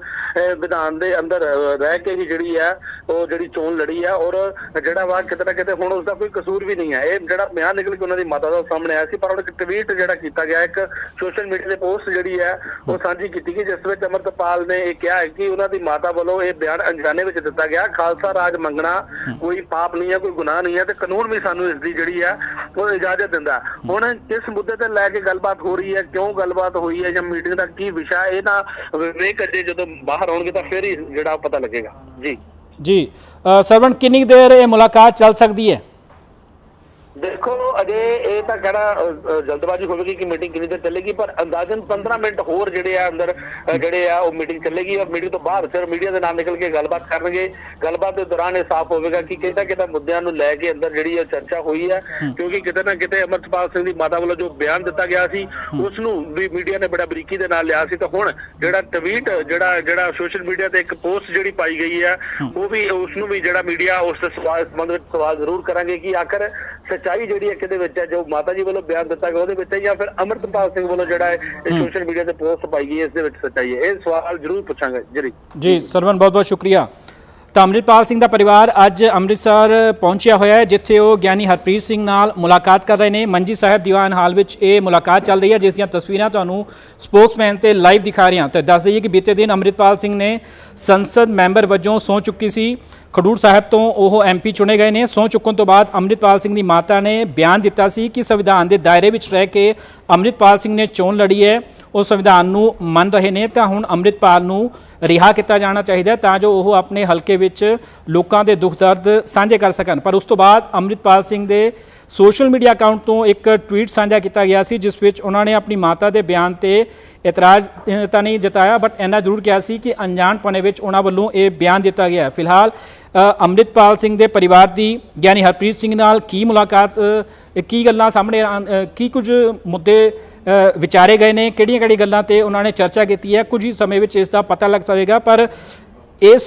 ਵਿਧਾਨ ਦੇ ਅੰਦਰ ਰਹਿ ਕੇ ਹੀ ਜਿਹੜੀ ਆ, ਉਹ ਜਿਹੜੀ ਚੋਣ ਲੜੀ ਆ ਔਰ ਜਿਹੜਾ ਵਾ ਕਿਤੇ ਨਾ ਕਿਤੇ ਹੁਣ ਉਸਦਾ ਕੋਈ ਕਸੂਰ ਵੀ ਨਹੀਂ ਹੈ ਇਹ ਜਿਹੜਾ ਬਿਆਨ ਨਿਕਲ ਕੇ ਉਹਨਾਂ ਦੀ ਮਾਤਾ ਦਾ ਸਾਹਮਣੇ ਆਇਆ ਸੀ, ਪਰ ਉਹ ਇੱਕ ਟਵੀਟ ਜਿਹੜਾ ਕੀਤਾ ਗਿਆ, ਇੱਕ ਸੋਸ਼ਲ ਮੀਡੀਆ ਤੇ ਪੋਸਟ ਜਿਹੜੀ ਹੈ ਉਹ ਸਾਂਝੀ ਕੀਤੀ ਗਈ, ਜਿਸ ਵਿੱਚ ਅਮਰਤਪਾਲ ਨੇ ਇਹ ਕਿਹਾ ਹੈ ਕਿ ਉਹਨਾਂ ਦੀ ਮਾਤਾ ਵੱਲੋਂ ਇਹ ਬਿਆਨ ਅਣਜਾਣੇ ਵਿੱਚ ਦਿੱਤਾ ਗਿਆ। ਖਾਲਸਾ ਰਾਜ ਮੰਗਣਾ ਕੋਈ ਪਾਪ ਨਹੀਂ ਹੈ ਕੋਈ ਗੁਨਾਹ ਨਹੀਂ ਹੈ ਤੇ ਕਾਨੂੰਨ ਵੀ ਸਾਨੂੰ ਇਸ ਦੀ ਜਿਹੜੀ ਆ, ਉਹ ਇਜਾਜ਼ਤ ਦਿੰਦਾ। ਹੁਣ ਕਿਸ ਮੁੱਦੇ ਤੇ ਲੈ ਕੇ ਗੱਲਬਾਤ ਹੋ ਰਹੀ ਹੈ, ਕਿਉਂ ਗੱਲਬਾਤ ਹੋਈ ਹੈ ਜਾਂ ਮੀਟਿੰਗ ਦਾ ਕੀ ਵਿਸ਼ਾ ਇਹ ਤਾਂ ਵਿਵੇਕ ਅਜੇ ਜਦੋਂ ਬਾਹਰ ਆਉਣਗੇ ਤਾਂ ਫਿਰ ਹੀ ਜਿਹੜਾ ਪਤਾ ਲੱਗੇਗਾ। ਜੀ। ਜੀ ਸਰਵਣ, ਕਿੰਨੀ ਦੇਰ ਇਹ ਮੁਲਾਕਾਤ ਚੱਲ ਸਕਦੀ ਹੈ? ਦੇਖੋ ਅਜੇ ਇਹ ਤਾਂ ਅ, ਜਲਦਬਾਜ਼ੀ ਹੋਵੇਗੀ ਕਿ ਮੀਟਿੰਗ ਕਿੰਨੀ ਦੇਰ ਚੱਲੇਗੀ ਪਰ ਅੰਦਾਜ਼ਨ 15 ਮਿੰਟ ਹੋਰ ਜਿਹੜੇ ਆ ਅੰਦਰ ਜਿਹੜੇ ਆ ਉਹ ਮੀਟਿੰਗ ਚੱਲੇਗੀ ਔਰ ਮੀਟਿੰਗ ਤੋਂ ਬਾਅਦ ਫਿਰ ਮੀਡੀਆ ਦੇ ਨਾਲ ਨਿਕਲ ਕੇ ਗੱਲਬਾਤ ਕਰਨਗੇ। ਗੱਲਬਾਤ ਦੇ ਦੌਰਾਨ ਇਹ ਸਾਫ਼ ਹੋਵੇਗਾ ਕਿ ਕਿਹਦਾ ਕਿਹਦਾ ਮੁੱਦਿਆਂ ਨੂੰ ਲੈ ਕੇ ਅੰਦਰ ਜਿਹੜੀ ਇਹ ਚਰਚਾ ਹੋਈ ਹੈ। ਕਿਉਂਕਿ ਕਿਤੇ ਨਾ ਕਿਤੇ ਅਮਰਪਾਲ ਸਿੰਘ ਦੀ ਮਾਤਾ ਵੱਲੋਂ ਜੋ ਬਿਆਨ ਦਿੱਤਾ ਗਿਆ ਸੀ ਉਸ ਨੂੰ ਵੀ ਮੀਡੀਆ ਨੇ ਬੜਾ ਬਰੀਕੀ ਦੇ ਨਾਲ ਲਿਆ ਸੀ। ਤਾਂ ਹੁਣ ਜਿਹੜਾ ਟਵੀਟ ਜਿਹੜਾ ਜਿਹੜਾ ਸੋਸ਼ਲ ਮੀਡੀਆ ਤੇ ਇੱਕ ਪੋਸਟ ਜਿਹੜੀ ਪਾਈ ਗਈ ਹੈ ਉਹ ਵੀ ਉਸ ਨੂੰ ਵੀ ਜਿਹੜਾ ਮੀਡੀਆ ਉਸ ਦੇ ਸਵਾਲ ਸੰਬੰਧ ਵਿੱਚ ਸਵਾਲ ਜ਼ਰੂਰ ਕਰਾਂਗੇ ਕਿ ਆਖਰ ਸੱਚਾਈ ਜਿਹੜੀ ਹੈ ਕਿਹਦੇ ਵਿੱਚ ਹੈ ਜੋ ਮਾਤਾ ਜੀ ਵੱਲੋਂ ਬਿਆਨ ਦਿੱਤਾ ਗਿਆ ਉਹਦੇ ਵਿੱਚ ਹੈ ਜਾਂ ਫਿਰ ਅਮਰਤਪਾਲ ਸਿੰਘ ਵੱਲੋਂ ਜਿਹੜਾ ਹੈ ਇਹ ਸੋਸ਼ਲ ਮੀਡੀਆ ਤੇ ਪੋਸਟ ਪਾਈ ਗਈ ਹੈ ਇਸ ਦੇ ਵਿੱਚ ਸੱਚਾਈ ਹੈ। ਇਹ ਸਵਾਲ ਜ਼ਰੂਰ ਪੁੱਛਾਂਗੇ। ਜੀ। ਜੀ ਸਰਵਨ ਬਹੁਤ ਬਹੁਤ ਸ਼ੁਕਰੀਆ। ਤਾਂ ਅੰਮ੍ਰਿਤਪਾਲ ਸਿੰਘ ਦਾ ਪਰਿਵਾਰ ਅੱਜ ਅੰਮ੍ਰਿਤਸਰ ਪਹੁੰਚਿਆ ਹੋਇਆ ਹੈ, ਜਿੱਥੇ ਉਹ ਗਿਆਨੀ ਹਰਪ੍ਰੀਤ ਸਿੰਘ ਨਾਲ ਮੁਲਾਕਾਤ ਕਰ ਰਹੇ ਨੇ। ਮੰਜੀ ਸਾਹਿਬ ਦੀਵਾਨ ਹਾਲ ਵਿੱਚ ਇਹ ਮੁਲਾਕਾਤ ਚੱਲ ਰਹੀ ਹੈ, ਜਿਸ ਦੀਆਂ ਤਸਵੀਰਾਂ ਤੁਹਾਨੂੰ ਸਪੋਕਸਮੈਨ ਤੇ ਲਾਈਵ ਦਿਖਾ ਰਹੇ ਹਾਂ। ਤੇ ਦੱਸ ਦਈਏ ਕਿ ਬੀਤੇ ਦਿਨ ਅੰਮ੍ਰਿਤਪਾਲ ਸਿੰਘ ਨੇ ਸੰਸਦ ਮੈਂਬਰ ਵਜੋਂ ਸਹੁੰ ਚੁੱਕੀ ਸੀ। ਖਡੂਰ ਸਾਹਿਬ ਤੋਂ ਉਹ ਐਮਪੀ ਚੁਣੇ ਗਏ ਨੇ। ਸਹੁੰ ਚੁੱਕਣ ਤੋਂ ਬਾਅਦ ਅੰਮ੍ਰਿਤਪਾਲ ਸਿੰਘ ਦੀ ਮਾਤਾ ਨੇ ਬਿਆਨ ਦਿੱਤਾ ਸੀ ਕਿ ਸੰਵਿਧਾਨ ਦੇ ਦਾਇਰੇ ਵਿੱਚ ਰਹਿ ਕੇ ਅੰਮ੍ਰਿਤਪਾਲ ਸਿੰਘ ਨੇ ਚੋਣ ਲੜੀ ਹੈ, ਉਹ ਸੰਵਿਧਾਨ ਨੂੰ ਮੰਨ ਰਹੇ ਨੇ। ਤਾਂ ਹੁਣ ਅੰਮ੍ਰਿਤਪਾਲ ਨੂੰ ਰਿਹਾ ਕੀਤਾ ਜਾਣਾ ਚਾਹੀਦਾ ਤਾਂ ਜੋ ਉਹ ਆਪਣੇ ਹਲਕੇ ਵਿੱਚ ਲੋਕਾਂ ਦੇ ਦੁੱਖ ਦਰਦ ਸਾਂਝੇ ਕਰ ਸਕਣ। ਪਰ ਉਸ ਤੋਂ ਬਾਅਦ ਅੰਮ੍ਰਿਤਪਾਲ ਸਿੰਘ ਦੇ ਸੋਸ਼ਲ ਮੀਡੀਆ ਅਕਾਊਂਟ ਤੋਂ ਇੱਕ ਟਵੀਟ ਸਾਂਝਾ ਕੀਤਾ ਗਿਆ ਸੀ ਜਿਸ ਵਿੱਚ ਉਹਨਾਂ ਨੇ ਆਪਣੀ ਮਾਤਾ ਦੇ ਬਿਆਨ ਤੇ ਇਤਰਾਜ਼ ਤਾਂ ਨਹੀਂ ਜਤਾਇਆ ਬਟ ਇੰਨਾ ਜ਼ਰੂਰ ਕਿਹਾ ਸੀ ਕਿ ਅਣਜਾਣ ਅਣਜਾਣਪਣੇ ਵਿੱਚ ਉਹਨਾਂ ਵੱਲੋਂ ਇਹ ਬਿਆਨ ਦਿੱਤਾ ਗਿਆ ਫਿਲਹਾਲ ਅ, ਅੰਮ੍ਰਿਤਪਾਲ ਸਿੰਘ ਦੇ ਪਰਿਵਾਰ ਦੀ ਗਿਆਨੀ ਹਰਪ੍ਰੀਤ ਸਿੰਘ ਨਾਲ ਕੀ ਮੁਲਾਕਾਤ ਕੀ ਗੱਲਾਂ ਸਾਹਮਣੇ ਆਂ- ਕੀ ਕੁਝ ਮੁੱਦੇ ਵਿਚਾਰੇ ਗਏ ਨੇ ਕਿਹੜੀਆਂ ਕਿਹੜੀਆਂ ਗੱਲਾਂ ਤੇ ਉਹਨਾਂ ਨੇ ਚਰਚਾ ਕੀਤੀ ਹੈ। ਕੁਝ ਹੀ ਸਮੇਂ ਵਿੱਚ ਇਸ ਦਾ ਪਤਾ ਲੱਗ ਸਕੇਗਾ, ਪਰ ਇਸ